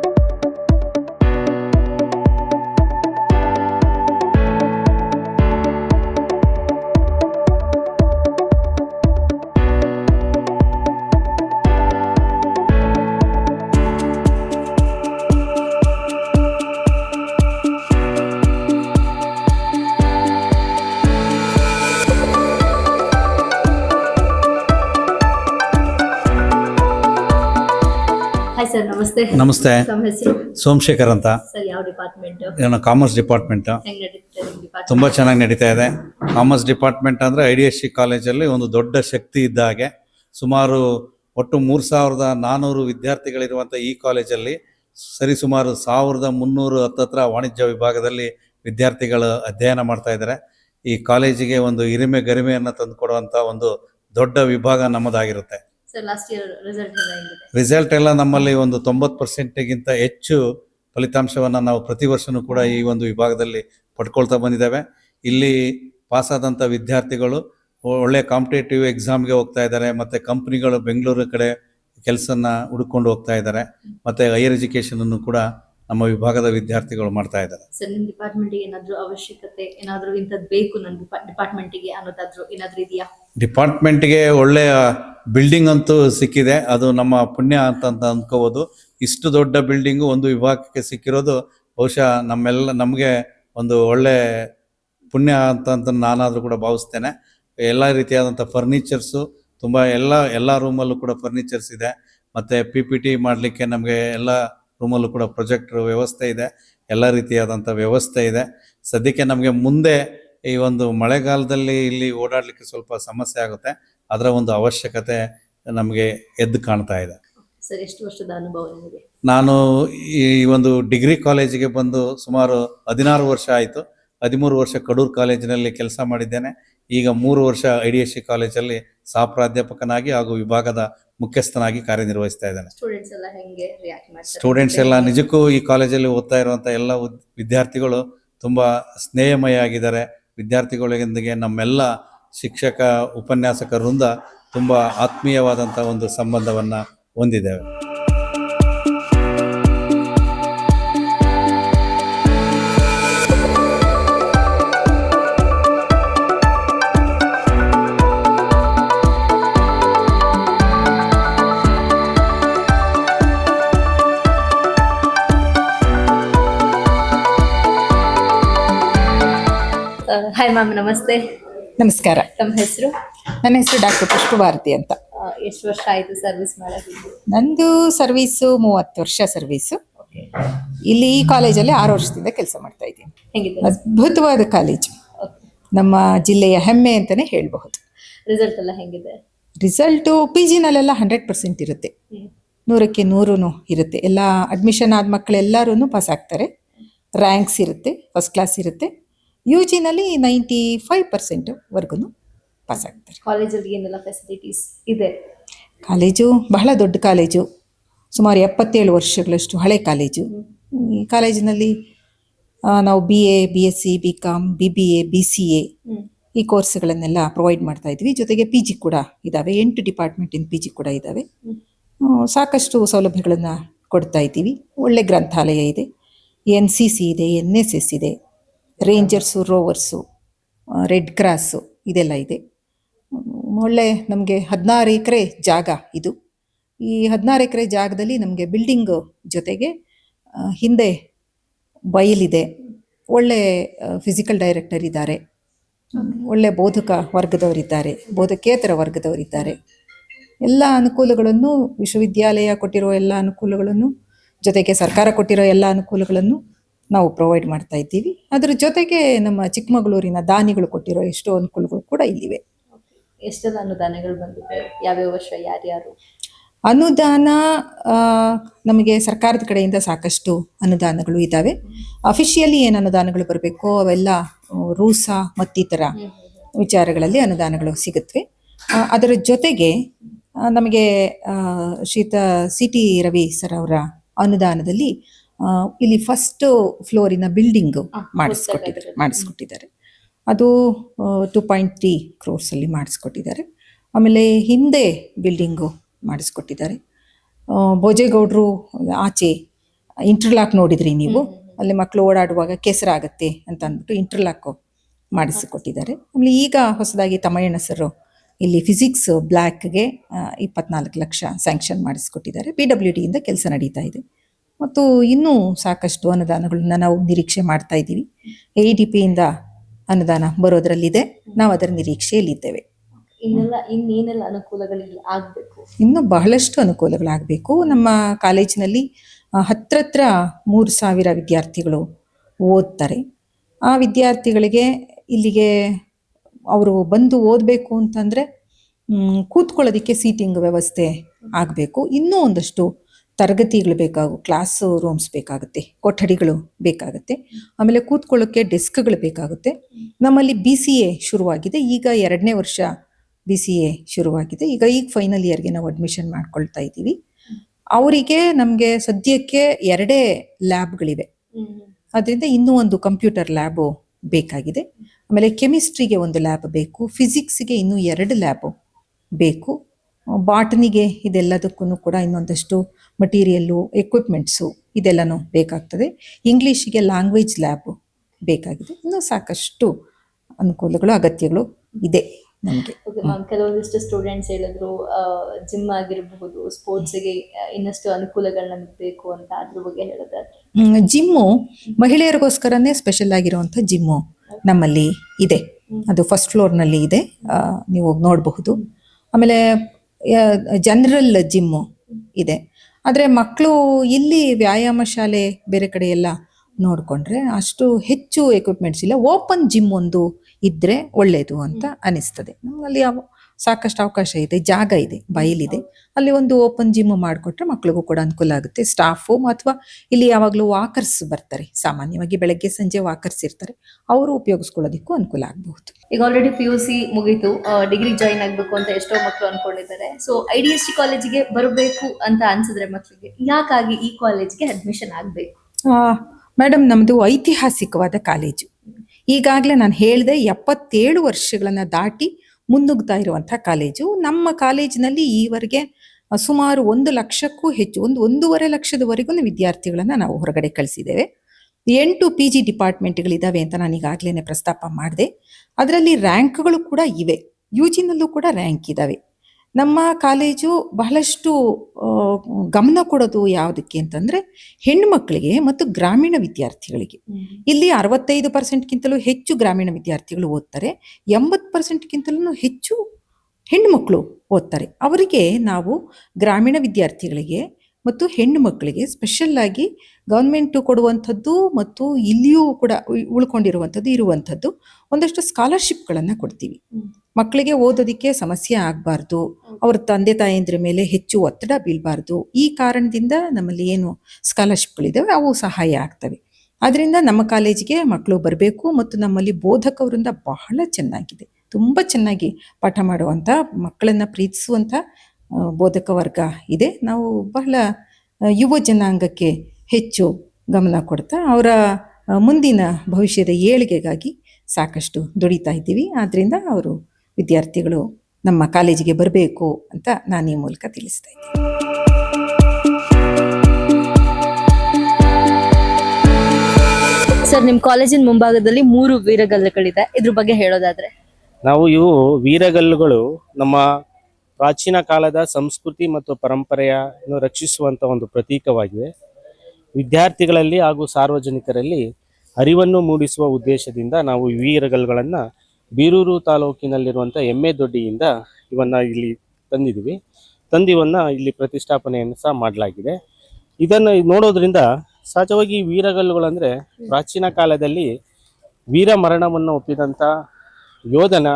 ನಮಸ್ತೆ. ನಮಸ್ತೆ. ಸೋಮಶೇಖರ್ ಅಂತ. ನಾನು ಕಾಮರ್ಸ್ ಡಿಪಾರ್ಟ್ಮೆಂಟ್. ತುಂಬ ಚೆನ್ನಾಗಿ ನಡೀತಾ ಇದೆ. ಕಾಮರ್ಸ್ ಡಿಪಾರ್ಟ್ಮೆಂಟ್ ಅಂದರೆ ಐ ಡಿ ಎಸ್ ಸಿ ಕಾಲೇಜಲ್ಲಿ ಒಂದು ದೊಡ್ಡ ಶಕ್ತಿ ಇದ್ದ ಹಾಗೆ ಸುಮಾರು ಒಟ್ಟು ಮೂರು ಸಾವಿರದ ನಾನ್ನೂರು ವಿದ್ಯಾರ್ಥಿಗಳಿರುವಂಥ ಈ ಕಾಲೇಜಲ್ಲಿ ಸರಿಸುಮಾರು ಸಾವಿರದ ಮುನ್ನೂರು ಹತ್ತತ್ರ ವಾಣಿಜ್ಯ ವಿಭಾಗದಲ್ಲಿ ವಿದ್ಯಾರ್ಥಿಗಳು ಅಧ್ಯಯನ ಮಾಡ್ತಾ ಇದ್ದಾರೆ. ಈ ಕಾಲೇಜಿಗೆ ಒಂದು ಹಿರಿಮೆ ಗರಿಮೆಯನ್ನು ತಂದುಕೊಡುವಂಥ ಒಂದು ದೊಡ್ಡ ವಿಭಾಗ ನಮ್ಮದಾಗಿರುತ್ತೆ. ರಿಸಲ್ಟ್ ಎಲ್ಲ ನಮ್ಮಲ್ಲಿ ಒಂದು ತೊಂಬತ್ತು ಪರ್ಸೆಂಟ್ಗಿಂತ ಹೆಚ್ಚು ಫಲಿತಾಂಶವನ್ನು ನಾವು ಪ್ರತಿ ವರ್ಷನೂ ಕೂಡ ಈ ಒಂದು ವಿಭಾಗದಲ್ಲಿ ಪಡ್ಕೊಳ್ತಾ ಬಂದಿದ್ದೇವೆ. ಇಲ್ಲಿ ಪಾಸಾದಂಥ ವಿದ್ಯಾರ್ಥಿಗಳು ಒಳ್ಳೆ ಕಾಂಪಿಟೇಟಿವ್ ಎಕ್ಸಾಮ್ಗೆ ಹೋಗ್ತಾ ಇದ್ದಾರೆ ಮತ್ತು ಕಂಪ್ನಿಗಳು ಬೆಂಗಳೂರು ಕಡೆ ಕೆಲಸನ ಹುಡುಕೊಂಡು ಹೋಗ್ತಾ ಇದ್ದಾರೆ ಮತ್ತು ಹೈಯರ್ ಎಜುಕೇಷನನ್ನು ಕೂಡ ನಮ್ಮ ವಿಭಾಗದ ವಿದ್ಯಾರ್ಥಿಗಳು ಮಾಡ್ತಾ ಇದ್ದಾರೆ. ಸರ್ ನಿಮ್ ಡಿಪಾರ್ಟ್ಮೆಂಟ್ಗೆ ಏನಾದ್ರು ಅವಶ್ಯಕತೆ ಏನಾದರೂ ಇಂಥದ್ದು ಬೇಕು ನನ್ನ ಏನಾದರೂ ಏನಾದ್ರು ಇದೆಯಾ? ಡಿಪಾರ್ಟ್ಮೆಂಟ್ಗೆ ಒಳ್ಳೆಯ ಬಿಲ್ಡಿಂಗ್ ಅಂತೂ ಸಿಕ್ಕಿದೆ. ಅದು ನಮ್ಮ ಪುಣ್ಯ ಅಂತ ಅಂತ ಅಂದ್ಕೋಬೋದು ಇಷ್ಟು ದೊಡ್ಡ ಬಿಲ್ಡಿಂಗು ಒಂದು ವಿಭಾಗಕ್ಕೆ ಸಿಕ್ಕಿರೋದು ಬಹುಶಃ ನಮ್ಮೆಲ್ಲ, ನಮಗೆ ಒಂದು ಒಳ್ಳೆ ಪುಣ್ಯ ಅಂತ ಅಂತ ನಾನಾದರೂ ಕೂಡ ಭಾವಿಸ್ತೇನೆ. ಎಲ್ಲ ರೀತಿಯಾದಂಥ ಫರ್ನಿಚರ್ಸು ತುಂಬ ಎಲ್ಲ ಎಲ್ಲ ರೂಮಲ್ಲೂ ಕೂಡ ಫರ್ನಿಚರ್ಸ್ ಇದೆ. ಮತ್ತು ಪಿ ಪಿ ಟಿ ಮಾಡಲಿಕ್ಕೆ ನಮಗೆ ಎಲ್ಲ ರೂಮಲ್ಲೂ ಕೂಡ ಪ್ರೊಜೆಕ್ಟ್ರ್ ವ್ಯವಸ್ಥೆ ಇದೆ. ಎಲ್ಲ ರೀತಿಯಾದಂಥ ವ್ಯವಸ್ಥೆ ಇದೆ. ಸದ್ಯಕ್ಕೆ ನಮಗೆ ಮುಂದೆ ಈ ಒಂದು ಮಳೆಗಾಲದಲ್ಲಿ ಇಲ್ಲಿ ಓಡಾಡಲಿಕ್ಕೆ ಸ್ವಲ್ಪ ಸಮಸ್ಯೆ ಆಗುತ್ತೆ. ಅದರ ಒಂದು ಅವಶ್ಯಕತೆ ನಮಗೆ ಎದ್ದು ಕಾಣ್ತಾ ಇದೆ. ಸರ್ ಎಷ್ಟು ವರ್ಷದ ಅನುಭವ ನಿಮಗೆ? ನಾನು ಈ ಒಂದು ಡಿಗ್ರಿ ಕಾಲೇಜಿಗೆ ಬಂದು ಸುಮಾರು ಹದಿನಾರು ವರ್ಷ ಆಯಿತು. ಹದಿಮೂರು ವರ್ಷ ಕಡೂರು ಕಾಲೇಜಿನಲ್ಲಿ ಕೆಲಸ ಮಾಡಿದ್ದೇನೆ. ಈಗ ಮೂರು ವರ್ಷ ಐ ಡಿ ಎಸ್ ಸಿ ಕಾಲೇಜಲ್ಲಿ ಸಹ ಪ್ರಾಧ್ಯಾಪಕನಾಗಿ ಹಾಗೂ ವಿಭಾಗದ ಮುಖ್ಯಸ್ಥನಾಗಿ ಕಾರ್ಯನಿರ್ವಹಿಸ್ತಾ ಇದ್ದೇನೆ. ಎಲ್ಲ ಸ್ಟೂಡೆಂಟ್ಸ್ ಎಲ್ಲ ನಿಜಕ್ಕೂ ಈ ಕಾಲೇಜಲ್ಲಿ ಓದ್ತಾ ಇರುವಂಥ ಎಲ್ಲ ವಿದ್ಯಾರ್ಥಿಗಳು ತುಂಬ ಸ್ನೇಹಮಯ ಆಗಿದ್ದಾರೆ ವಿದ್ಯಾರ್ಥಿಗಳೊಂದಿಗೆ ನಮ್ಮೆಲ್ಲ ಶಿಕ್ಷಕ ಉಪನ್ಯಾಸಕ ವೃಂದ ತುಂಬ ಆತ್ಮೀಯವಾದಂಥ ಒಂದು ಸಂಬಂಧವನ್ನು ಹೊಂದಿದ್ದೇವೆ. ಹಾಯ್ ಮ್ಯಾಮ್ ನಮಸ್ತೆ. ನಮಸ್ಕಾರ. ತಮ್ಮ ಹೆಸರು? ನನ್ನ ಹೆಸರು ಡಾಕ್ಟರ್ ಪುಷ್ಪಭಾರತಿ ಅಂತ. ಎಷ್ಟು ವರ್ಷ ಆಯ್ತು ಸರ್ವಿಸ್ ಮಾಡೋದು ನಂದು ಸರ್ವೀಸು ಮೂವತ್ತು ವರ್ಷ ಸರ್ವೀಸು. ಇಲ್ಲಿ ಈ ಕಾಲೇಜಲ್ಲಿ ಆರು ವರ್ಷದಿಂದ ಕೆಲಸ ಮಾಡ್ತಾ ಇದ್ದೀನಿ. ಹೆಂಗಿದೆ? ಅದ್ಭುತವಾದ ಕಾಲೇಜು. ನಮ್ಮ ಜಿಲ್ಲೆಯ ಹೆಮ್ಮೆ ಅಂತಲೇ ಹೇಳಬಹುದು. ರಿಸಲ್ಟ್ ಎಲ್ಲ ಹೆಂಗಿದೆ? ರಿಸಲ್ಟು ಪಿ ಜಿನಲ್ಲೆಲ್ಲ ಹಂಡ್ರೆಡ್ ಪರ್ಸೆಂಟ್ ಇರುತ್ತೆ. ನೂರಕ್ಕೆ ನೂರು ಇರುತ್ತೆ. ಎಲ್ಲ ಅಡ್ಮಿಷನ್ ಆದ ಮಕ್ಕಳೆಲ್ಲರೂ ಪಾಸ್ ಆಗ್ತಾರೆ. ರ್ಯಾಂಕ್ಸ್ ಇರುತ್ತೆ ಫಸ್ಟ್ ಕ್ಲಾಸ್ ಇರುತ್ತೆ. ಯು ಜಿನಲ್ಲಿ ನೈಂಟಿ ಫೈವ್ ಪರ್ಸೆಂಟ್ವರೆಗೂ ಪಾಸ್ ಆಗ್ತಾರೆ. ಕಾಲೇಜಲ್ಲಿ ಏನೆಲ್ಲ ಫೆಸಿಲಿಟೀಸ್ ಇದೆ? ಕಾಲೇಜು ಬಹಳ ದೊಡ್ಡ ಕಾಲೇಜು. ಸುಮಾರು ಎಪ್ಪತ್ತೇಳು ವರ್ಷಗಳಷ್ಟು ಹಳೆ ಕಾಲೇಜು. ಈ ಕಾಲೇಜಿನಲ್ಲಿ ನಾವು B A B S C B com B B A B C A ಈ ಕೋರ್ಸ್ಗಳನ್ನೆಲ್ಲ ಪ್ರೊವೈಡ್ ಮಾಡ್ತಾ ಇದ್ವಿ. ಜೊತೆಗೆ ಪಿ ಜಿ ಕೂಡ ಇದ್ದಾವೆ ಎಂಟು ಡಿಪಾರ್ಟ್ಮೆಂಟಿನ ಪಿ ಜಿ ಕೂಡ ಇದ್ದಾವೆ ಸಾಕಷ್ಟು ಸೌಲಭ್ಯಗಳನ್ನು ಕೊಡ್ತಾ ಇದ್ದೀವಿ. ಒಳ್ಳೆ ಗ್ರಂಥಾಲಯ ಇದೆ. ಎನ್ ಸಿ ಸಿ ಇದೆ ಎನ್ ಎಸ್ ಎಸ್ ಇದೆ. ರೇಂಜರ್ಸು, ರೋವರ್ಸು ರೆಡ್ ಕ್ರಾಸು ಇದೆಲ್ಲ ಇದೆ. ಒಳ್ಳೆ ನಮಗೆ ಹದಿನಾರು ಎಕರೆ ಜಾಗ ಇದು. ಈ ಹದಿನಾರು ಎಕರೆ ಜಾಗದಲ್ಲಿ ನಮಗೆ ಬಿಲ್ಡಿಂಗ್ ಜೊತೆಗೆ ಹಿಂದೆ ಬಯಲಿದೆ ಒಳ್ಳೆ ಫಿಸಿಕಲ್ ಡೈರೆಕ್ಟರ್ ಇದ್ದಾರೆ. ಒಳ್ಳೆ ಬೋಧಕ ವರ್ಗದವರಿದ್ದಾರೆ, ಬೋಧಕೇತರ ವರ್ಗದವರಿದ್ದಾರೆ. ಎಲ್ಲ ಅನುಕೂಲಗಳನ್ನು ವಿಶ್ವವಿದ್ಯಾಲಯ ಕೊಟ್ಟಿರೋ ಎಲ್ಲ ಅನುಕೂಲಗಳನ್ನು, ಜೊತೆಗೆ ಸರ್ಕಾರ ಕೊಟ್ಟಿರೋ ಎಲ್ಲ ಅನುಕೂಲಗಳನ್ನು ನಾವು ಪ್ರೊವೈಡ್ ಮಾಡ್ತಾ ಇದ್ದೀವಿ. ಅದರ ಜೊತೆಗೆ ನಮ್ಮ ಚಿಕ್ಕಮಗಳೂರಿನ ದಾನಿಗಳು ಕೊಟ್ಟಿರೋ ಎಷ್ಟೋ ಅನುಕೂಲಗಳು ಕೂಡ ಇಲ್ಲಿವೆ. ಎಷ್ಟೆಲ್ಲ ಅನುದಾನಗಳು ಬಂದಿದೆ? ಯಾವ್ಯಾವ ವರ್ಷ ಯಾರ್ಯಾರು? ಅನುದಾನ ನಮಗೆ ಸರ್ಕಾರದ ಕಡೆಯಿಂದ ಸಾಕಷ್ಟು ಅನುದಾನಗಳು ಇದ್ದಾವೆ. ಅಫಿಷಿಯಲಿ ಏನು ಅನುದಾನಗಳು ಬರಬೇಕು? ಅವೆಲ್ಲ ರೂಸ ಮತ್ತಿತರ ವಿಚಾರಗಳಲ್ಲಿ ಅನುದಾನಗಳು ಸಿಗುತ್ತವೆ. ಅದರ ಜೊತೆಗೆ ನಮಗೆ ಶೀತ ಶ್ರೀತ ಸಿ ಟಿ ರವಿ ಸರ್ ಅವರ ಅನುದಾನದಲ್ಲಿ ಇಲ್ಲಿ ಫಸ್ಟ್ ಫ್ಲೋರಿನ ಬಿಲ್ಡಿಂಗ್ ಮಾಡಿಸ್ಕೊಟ್ಟಿದ್ದಾರೆ ಮಾಡಿಸ್ಕೊಟ್ಟಿದ್ದಾರೆ. ಅದು ಟೂ ಪಾಯಿಂಟ್ ತ್ರೀ ಕ್ರೋರ್ಸಲ್ಲಿ ಮಾಡಿಸ್ಕೊಟ್ಟಿದ್ದಾರೆ. ಆಮೇಲೆ ಹಿಂದೆ ಬಿಲ್ಡಿಂಗು ಮಾಡಿಸ್ಕೊಟ್ಟಿದ್ದಾರೆ. ಭೋಜೇಗೌಡರು ಆಚೆ ಇಂಟರ್ಲಾಕ್ ನೋಡಿದ್ರಿ ನೀವು? ಅಲ್ಲಿ ಮಕ್ಕಳು ಓಡಾಡುವಾಗ ಕೆಸರಾಗತ್ತೆ ಅಂತ ಅಂದ್ಬಿಟ್ಟು ಇಂಟರ್ಲಾಕ್ ಮಾಡಿಸಿಕೊಟ್ಟಿದ್ದಾರೆ. ಆಮೇಲೆ ಈಗ ಹೊಸದಾಗಿ ತಮಯಣ್ಣ ಸರ್ ಇಲ್ಲಿ ಫಿಸಿಕ್ಸ್ ಬ್ಲ್ಯಾಕ್ಗೆ ಇಪ್ಪತ್ನಾಲ್ಕು ಲಕ್ಷ ಸ್ಯಾಂಕ್ಷನ್ ಮಾಡಿಸ್ಕೊಟ್ಟಿದ್ದಾರೆ. ಪಿ ಡಬ್ಲ್ಯೂ ಡಿಯಿಂದ ಕೆಲಸ ನಡೀತಾ ಇದೆ. ಮತ್ತು ಇನ್ನೂ ಸಾಕಷ್ಟು ಅನುದಾನಗಳನ್ನ ನಾವು ನಿರೀಕ್ಷೆ ಮಾಡ್ತಾ ಇದ್ದೀವಿ. ಎ ಡಿ ಪಿಯಿಂದ ಅನುದಾನ ಬರೋದ್ರಲ್ಲಿದೆ. ನಾವು ಅದರ ನಿರೀಕ್ಷೆಯಲ್ಲಿದ್ದೇವೆ. ಇನ್ನೆಲ್ಲ ಇನ್ನೇನೆಲ್ಲ ಅನುಕೂಲಗಳು ಆಗಬೇಕು? ಇನ್ನೂ ಬಹಳಷ್ಟು ಅನುಕೂಲಗಳಾಗಬೇಕು. ನಮ್ಮ ಕಾಲೇಜಿನಲ್ಲಿ ಹತ್ರ ಹತ್ರತ್ರ ಮೂರು ಸಾವಿರ ವಿದ್ಯಾರ್ಥಿಗಳು ಓದ್ತಾರೆ. ಆ ವಿದ್ಯಾರ್ಥಿಗಳಿಗೆ ಇಲ್ಲಿಗೆ ಅವರು ಬಂದು ಓದಬೇಕು ಅಂತಂದರೆ ಕೂತ್ಕೊಳ್ಳೋದಕ್ಕೆ ಸೀಟಿಂಗ್ ವ್ಯವಸ್ಥೆ ಆಗಬೇಕು. ಇನ್ನೂ ಒಂದಷ್ಟು ತರಗತಿಗಳು ಬೇಕಾಗು ಕ್ಲಾಸ್ ರೂಮ್ಸ್ ಬೇಕಾಗುತ್ತೆ, ಕೊಠಡಿಗಳು ಬೇಕಾಗುತ್ತೆ. ಆಮೇಲೆ ಕೂತ್ಕೊಳ್ಳೋಕ್ಕೆ ಡೆಸ್ಕ್ಗಳು ಬೇಕಾಗುತ್ತೆ. ನಮ್ಮಲ್ಲಿ ಬಿ ಸಿ ಎ ಶುರುವಾಗಿದೆ, ಈಗ ಎರಡನೇ ವರ್ಷ ಬಿ ಸಿ ಎ ಶುರುವಾಗಿದೆ. ಈಗ ಈಗ ಫೈನಲ್ ಇಯರ್ಗೆ ನಾವು ಅಡ್ಮಿಷನ್ ಮಾಡ್ಕೊಳ್ತಾ ಇದ್ದೀವಿ. ಅವರಿಗೆ ನಮಗೆ ಸದ್ಯಕ್ಕೆ ಎರಡೇ ಲ್ಯಾಬ್ಗಳಿವೆ. ಅದರಿಂದ ಇನ್ನೂ ಒಂದು ಕಂಪ್ಯೂಟರ್ ಲ್ಯಾಬು ಬೇಕಾಗಿದೆ. ಆಮೇಲೆ ಕೆಮಿಸ್ಟ್ರಿಗೆ ಒಂದು ಲ್ಯಾಬ್ ಬೇಕು, ಫಿಸಿಕ್ಸ್ಗೆ ಇನ್ನೂ ಎರಡು ಲ್ಯಾಬು ಬೇಕು. ಬಾಟನಿಗೆ ಇದೆಲ್ಲದಕ್ಕೂ ಕೂಡ ಇನ್ನೊಂದಷ್ಟು ಮಟೀರಿಯಲ್ಲು ಎಕ್ವಿಪ್ಮೆಂಟ್ಸು ಇದೆಲ್ಲನೂ ಬೇಕಾಗ್ತದೆ. ಇಂಗ್ಲೀಷಿಗೆ ಲ್ಯಾಂಗ್ವೇಜ್ ಲ್ಯಾಬ್ ಬೇಕಾಗಿದೆ. ಇನ್ನೂ ಸಾಕಷ್ಟು ಅನುಕೂಲಗಳು ಅಗತ್ಯಗಳು ಇದೆ ನಮಗೆ. ಕೆಲವೊಂದಿಷ್ಟು ಸ್ಟೂಡೆಂಟ್ಸ್ ಹೇಳಿದ್ರು ಜಿಮ್ ಆಗಿರಬಹುದು ಸ್ಪೋರ್ಟ್ಸ್ಗೆ ಇನ್ನಷ್ಟು ಅನುಕೂಲಗಳು ನಮಗೆ ಬೇಕು ಅಂತ ಅದ್ರ ಬಗ್ಗೆ ಹೇಳಿದ್ರೆ ಜಿಮ್ಮು ಮಹಿಳೆಯರಿಗೋಸ್ಕರನೇ ಸ್ಪೆಷಲ್ ಆಗಿರುವಂಥ ಜಿಮ್ಮು ನಮ್ಮಲ್ಲಿ ಇದೆ. ಅದು ಫಸ್ಟ್ ಫ್ಲೋರ್ನಲ್ಲಿ ಇದೆ. ನೀವು ನೋಡಬಹುದು. ಆಮೇಲೆ ಜನರಲ್ ಜಿಮ್ಮು ಇದೆ. ಆದರೆ ಮಕ್ಕಳು ಇಲ್ಲಿ ವ್ಯಾಯಾಮ ಶಾಲೆ ಬೇರೆ ಕಡೆ ಎಲ್ಲ ನೋಡಿಕೊಂಡ್ರೆ ಅಷ್ಟು ಹೆಚ್ಚು ಎಕ್ವಿಪ್ಮೆಂಟ್ಸ್ ಇಲ್ಲ. ಓಪನ್ ಜಿಮ್ ಒಂದು ಇದ್ದರೆ ಒಳ್ಳೆಯದು ಅಂತ ಅನಿಸ್ತದೆ. ನಮ್ಮಲ್ಲಿ ಯಾವ ಸಾಕಷ್ಟು ಅವಕಾಶ ಇದೆ ಜಾಗ ಇದೆ ಬಯಲಿದೆ ಅಲ್ಲಿ ಒಂದು ಓಪನ್ ಜಿಮ್ ಮಾಡಿಕೊಟ್ರೆ ಮಕ್ಳಿಗೂ ಕೂಡ ಅನುಕೂಲ ಆಗುತ್ತೆ. ಸ್ಟಾಫು ಅಥವಾ ಇಲ್ಲಿ ಯಾವಾಗಲೂ ವಾಕರ್ಸ್ ಬರ್ತಾರೆ. ಸಾಮಾನ್ಯವಾಗಿ ಬೆಳಗ್ಗೆ ಸಂಜೆ ವಾಕರ್ಸ್ ಇರ್ತಾರೆ. ಅವರು ಉಪಯೋಗಿಸ್ಕೊಳ್ಳೋದಕ್ಕೂ ಅನುಕೂಲ ಆಗಬಹುದು. ಈಗ ಆಲ್ರೆಡಿ ಪಿ ಯು ಸಿ ಮುಗೀತು. ಡಿಗ್ರಿ ಜಾಯಿನ್ ಆಗಬೇಕು ಅಂತ ಎಷ್ಟೋ ಮಕ್ಕಳು ಅನ್ಕೊಂಡಿದ್ದಾರೆ. So I D S T ಕಾಲೇಜಿಗೆ ಬರಬೇಕು ಅಂತ ಅನ್ಸಿದ್ರೆ ಮಕ್ಕಳಿಗೆ ಯಾಕಾಗಿ ಈ ಕಾಲೇಜ್ಗೆ ಅಡ್ಮಿಷನ್ ಆಗಬೇಕು? ಮೇಡಮ್ ನಮ್ಮದು ಐತಿಹಾಸಿಕವಾದ ಕಾಲೇಜು ಈಗಾಗಲೇ ನಾನು ಹೇಳಿದೆ ಎಪ್ಪತ್ತೇಳು ವರ್ಷಗಳನ್ನು ದಾಟಿ ಮುನ್ನುಗ್ತಾ ಇರುವಂಥ ಕಾಲೇಜು. ನಮ್ಮ ಕಾಲೇಜಿನಲ್ಲಿ ಈವರೆಗೆ ಸುಮಾರು ಒಂದು ಲಕ್ಷಕ್ಕೂ ಹೆಚ್ಚು, ಒಂದು ಒಂದೂವರೆ ಲಕ್ಷದವರೆಗೂ ವಿದ್ಯಾರ್ಥಿಗಳನ್ನು ನಾವು ಹೊರಗಡೆ ಕಳಿಸಿದ್ದೇವೆ. ಎಂಟು ಪಿ ಜಿ ಡಿಪಾರ್ಟ್ಮೆಂಟ್ಗಳಿದ್ದಾವೆ ಅಂತ ನಾನು ಈಗಾಗಲೇ ಪ್ರಸ್ತಾಪ ಮಾಡಿದೆ. ಅದರಲ್ಲಿ ರ್ಯಾಂಕ್ಗಳು ಕೂಡ ಇವೆ. ಯು ಜಿನಲ್ಲೂ ಕೂಡ ರ್ಯಾಂಕ್ ಇದ್ದಾವೆ ನಮ್ಮ ಕಾಲೇಜು ಬಹಳಷ್ಟು ಗಮನ ಕೊಡೋದು ಯಾವುದಕ್ಕೆ ಅಂತಂದ್ರೆ ಹೆಣ್ಣುಮಕ್ಕಳಿಗೆ ಮತ್ತು ಗ್ರಾಮೀಣ ವಿದ್ಯಾರ್ಥಿಗಳಿಗೆ. ಇಲ್ಲಿ ಅರವತ್ತೈದು ಪರ್ಸೆಂಟ್ಗಿಂತಲೂ ಹೆಚ್ಚು ಗ್ರಾಮೀಣ ವಿದ್ಯಾರ್ಥಿಗಳು ಓದ್ತಾರೆ ಎಂಬತ್ತು ಪರ್ಸೆಂಟ್ಗಿಂತಲೂ ಹೆಚ್ಚು ಹೆಣ್ಣುಮಕ್ಕಳು ಓದ್ತಾರೆ. ಅವರಿಗೆ ನಾವು ಗ್ರಾಮೀಣ ವಿದ್ಯಾರ್ಥಿಗಳಿಗೆ ಮತ್ತು ಹೆಣ್ಣು ಮಕ್ಕಳಿಗೆ ಸ್ಪೆಷಲ್ ಆಗಿ ಗೌರ್ಮೆಂಟ್ ಕೊಡುವಂಥದ್ದು ಮತ್ತು ಇಲ್ಲಿಯೂ ಕೂಡ ಉಳ್- ಉಳ್ಕೊಂಡಿರುವಂಥದ್ದು ಇರುವಂಥದ್ದು ಒಂದಷ್ಟು ಸ್ಕಾಲರ್ಶಿಪ್ಗಳನ್ನು ಕೊಡ್ತೀವಿ. ಮಕ್ಕಳಿಗೆ ಓದೋದಕ್ಕೆ ಸಮಸ್ಯೆ ಆಗಬಾರ್ದು ಅವ್ರ ತಂದೆ ತಾಯಂದ್ರ ಮೇಲೆ ಹೆಚ್ಚು ಒತ್ತಡ ಬೀಳಬಾರ್ದು ಈ ಕಾರಣದಿಂದ ನಮ್ಮಲ್ಲಿ ಏನು ಸ್ಕಾಲರ್ಶಿಪ್ಗಳಿದ್ದಾವೆ ಅವು ಸಹಾಯ ಆಗ್ತವೆ. ಅದರಿಂದ ನಮ್ಮ ಕಾಲೇಜಿಗೆ ಮಕ್ಕಳು ಬರಬೇಕು ಮತ್ತು ನಮ್ಮಲ್ಲಿ ಬೋಧಕವರಿಂದ ಬಹಳ ಚೆನ್ನಾಗಿದೆ. ತುಂಬ ಚೆನ್ನಾಗಿ ಪಾಠ ಮಾಡುವಂಥ ಮಕ್ಕಳನ್ನು ಪ್ರೀತಿಸುವಂಥ ಬೋಧಕ ವರ್ಗ ಇದೆ. ನಾವು ಬಹಳ ಯುವ ಜನಾಂಗಕ್ಕೆ ಹೆಚ್ಚು ಗಮನ ಕೊಡ್ತಾ ಅವರ ಮುಂದಿನ ಭವಿಷ್ಯದ ಏಳಿಗೆಗಾಗಿ ಸಾಕಷ್ಟು ದುಡಿತಾ ಇದ್ದೀವಿ. ಆದ್ದರಿಂದ ಅವರು ವಿದ್ಯಾರ್ಥಿಗಳು ನಮ್ಮ ಕಾಲೇಜಿಗೆ ಬರಬೇಕು ಅಂತ ನಾನು ಈ ಮೂಲಕ ತಿಳಿಸ್ತಾ ಇದ್ದೀನಿ. ಸರ್ ನಿಮ್ಮ ಕಾಲೇಜಿನ ಮುಂಭಾಗದಲ್ಲಿ ಮೂರು ವೀರಗಲ್ಲುಗಳಿದೆ. ಇದ್ರ ಬಗ್ಗೆ ಹೇಳೋದಾದ್ರೆ? ನಾವು ಇವು ವೀರಗಲ್ಲುಗಳು ನಮ್ಮ ಪ್ರಾಚೀನ ಕಾಲದ ಸಂಸ್ಕೃತಿ ಮತ್ತು ಪರಂಪರೆಯನ್ನು ರಕ್ಷಿಸುವಂತ ಒಂದು ಪ್ರತೀಕವಾಗಿವೆ. ವಿದ್ಯಾರ್ಥಿಗಳಲ್ಲಿ ಹಾಗೂ ಸಾರ್ವಜನಿಕರಲ್ಲಿ ಅರಿವನ್ನು ಮೂಡಿಸುವ ಉದ್ದೇಶದಿಂದ ನಾವು ಈ ವೀರಗಲ್ಲುಗಳನ್ನು ಬೀರೂರು ತಾಲೂಕಿನಲ್ಲಿರುವಂಥ ಎಮ್ಮೆ ದೊಡ್ಡಿಯಿಂದ ಇವನ್ನು ಇಲ್ಲಿ ತಂದಿದ್ದೀವಿ. ತಂದಿವನ್ನು ಇಲ್ಲಿ ಪ್ರತಿಷ್ಠಾಪನೆಯನ್ನು ಸಹ ಮಾಡಲಾಗಿದೆ. ಇದನ್ನು ನೋಡೋದ್ರಿಂದ ಸಹಜವಾಗಿ ವೀರಗಲ್ಲುಗಳಂದ್ರೆ ಪ್ರಾಚೀನ ಕಾಲದಲ್ಲಿ ವೀರ ಮರಣವನ್ನು ಒಪ್ಪಿದಂಥ ಯೋಧನ,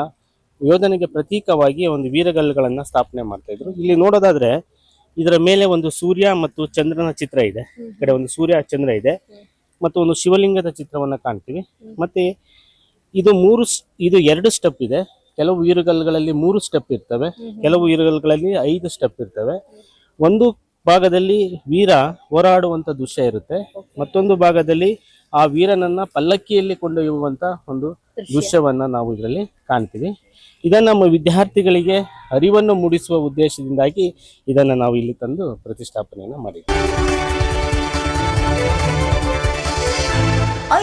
ಯೋಧನಿಗೆ ಪ್ರತೀಕವಾಗಿ ಒಂದು ವೀರಗಲ್ಲುಗಳನ್ನು ಸ್ಥಾಪನೆ ಮಾಡ್ತಾಯಿದ್ರು ಇಲ್ಲಿ ನೋಡೋದಾದ್ರೆ ಇದರ ಮೇಲೆ ಒಂದು ಸೂರ್ಯ ಮತ್ತು ಚಂದ್ರನ ಚಿತ್ರ ಇದೆ. ಈ ಕಡೆ ಒಂದು ಸೂರ್ಯ ಚಂದ್ರ ಇದೆ. ಮತ್ತು ಒಂದು ಶಿವಲಿಂಗದ ಚಿತ್ರವನ್ನು ಕಾಣ್ತೀವಿ. ಮತ್ತೆ ಇದು ಮೂರು ಇದು ಎರಡು ಸ್ಟೆಪ್ ಇದೆ. ಕೆಲವು ಈರುಗಲ್ಗಳಲ್ಲಿ ಮೂರು ಸ್ಟೆಪ್ ಇರ್ತವೆ. ಕೆಲವು ಈರುಗಲ್ಗಳಲ್ಲಿ ಐದು ಸ್ಟೆಪ್ ಇರ್ತವೆ. ಒಂದು ಭಾಗದಲ್ಲಿ ವೀರ ಹೋರಾಡುವಂತ ದೃಶ್ಯ ಇರುತ್ತೆ. ಮತ್ತೊಂದು ಭಾಗದಲ್ಲಿ ಆ ವೀರನನ್ನ ಪಲ್ಲಕ್ಕಿಯಲ್ಲಿ ಕೊಂಡೊಯ್ಯುವಂತ ಒಂದು ದೃಶ್ಯವನ್ನ ನಾವು ಇದರಲ್ಲಿ ಕಾಣ್ತೀವಿ. ಇದನ್ನ ನಮ್ಮ ವಿದ್ಯಾರ್ಥಿಗಳಿಗೆ ಅರಿವನ್ನು ಮೂಡಿಸುವ ಉದ್ದೇಶದಿಂದಾಗಿ ಇದನ್ನ ನಾವು ಇಲ್ಲಿ ತಂದು ಪ್ರತಿಷ್ಠಾಪನೆಯನ್ನ ಮಾಡಿದ್ವಿ.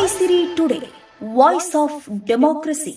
Aisiri today voice of democracy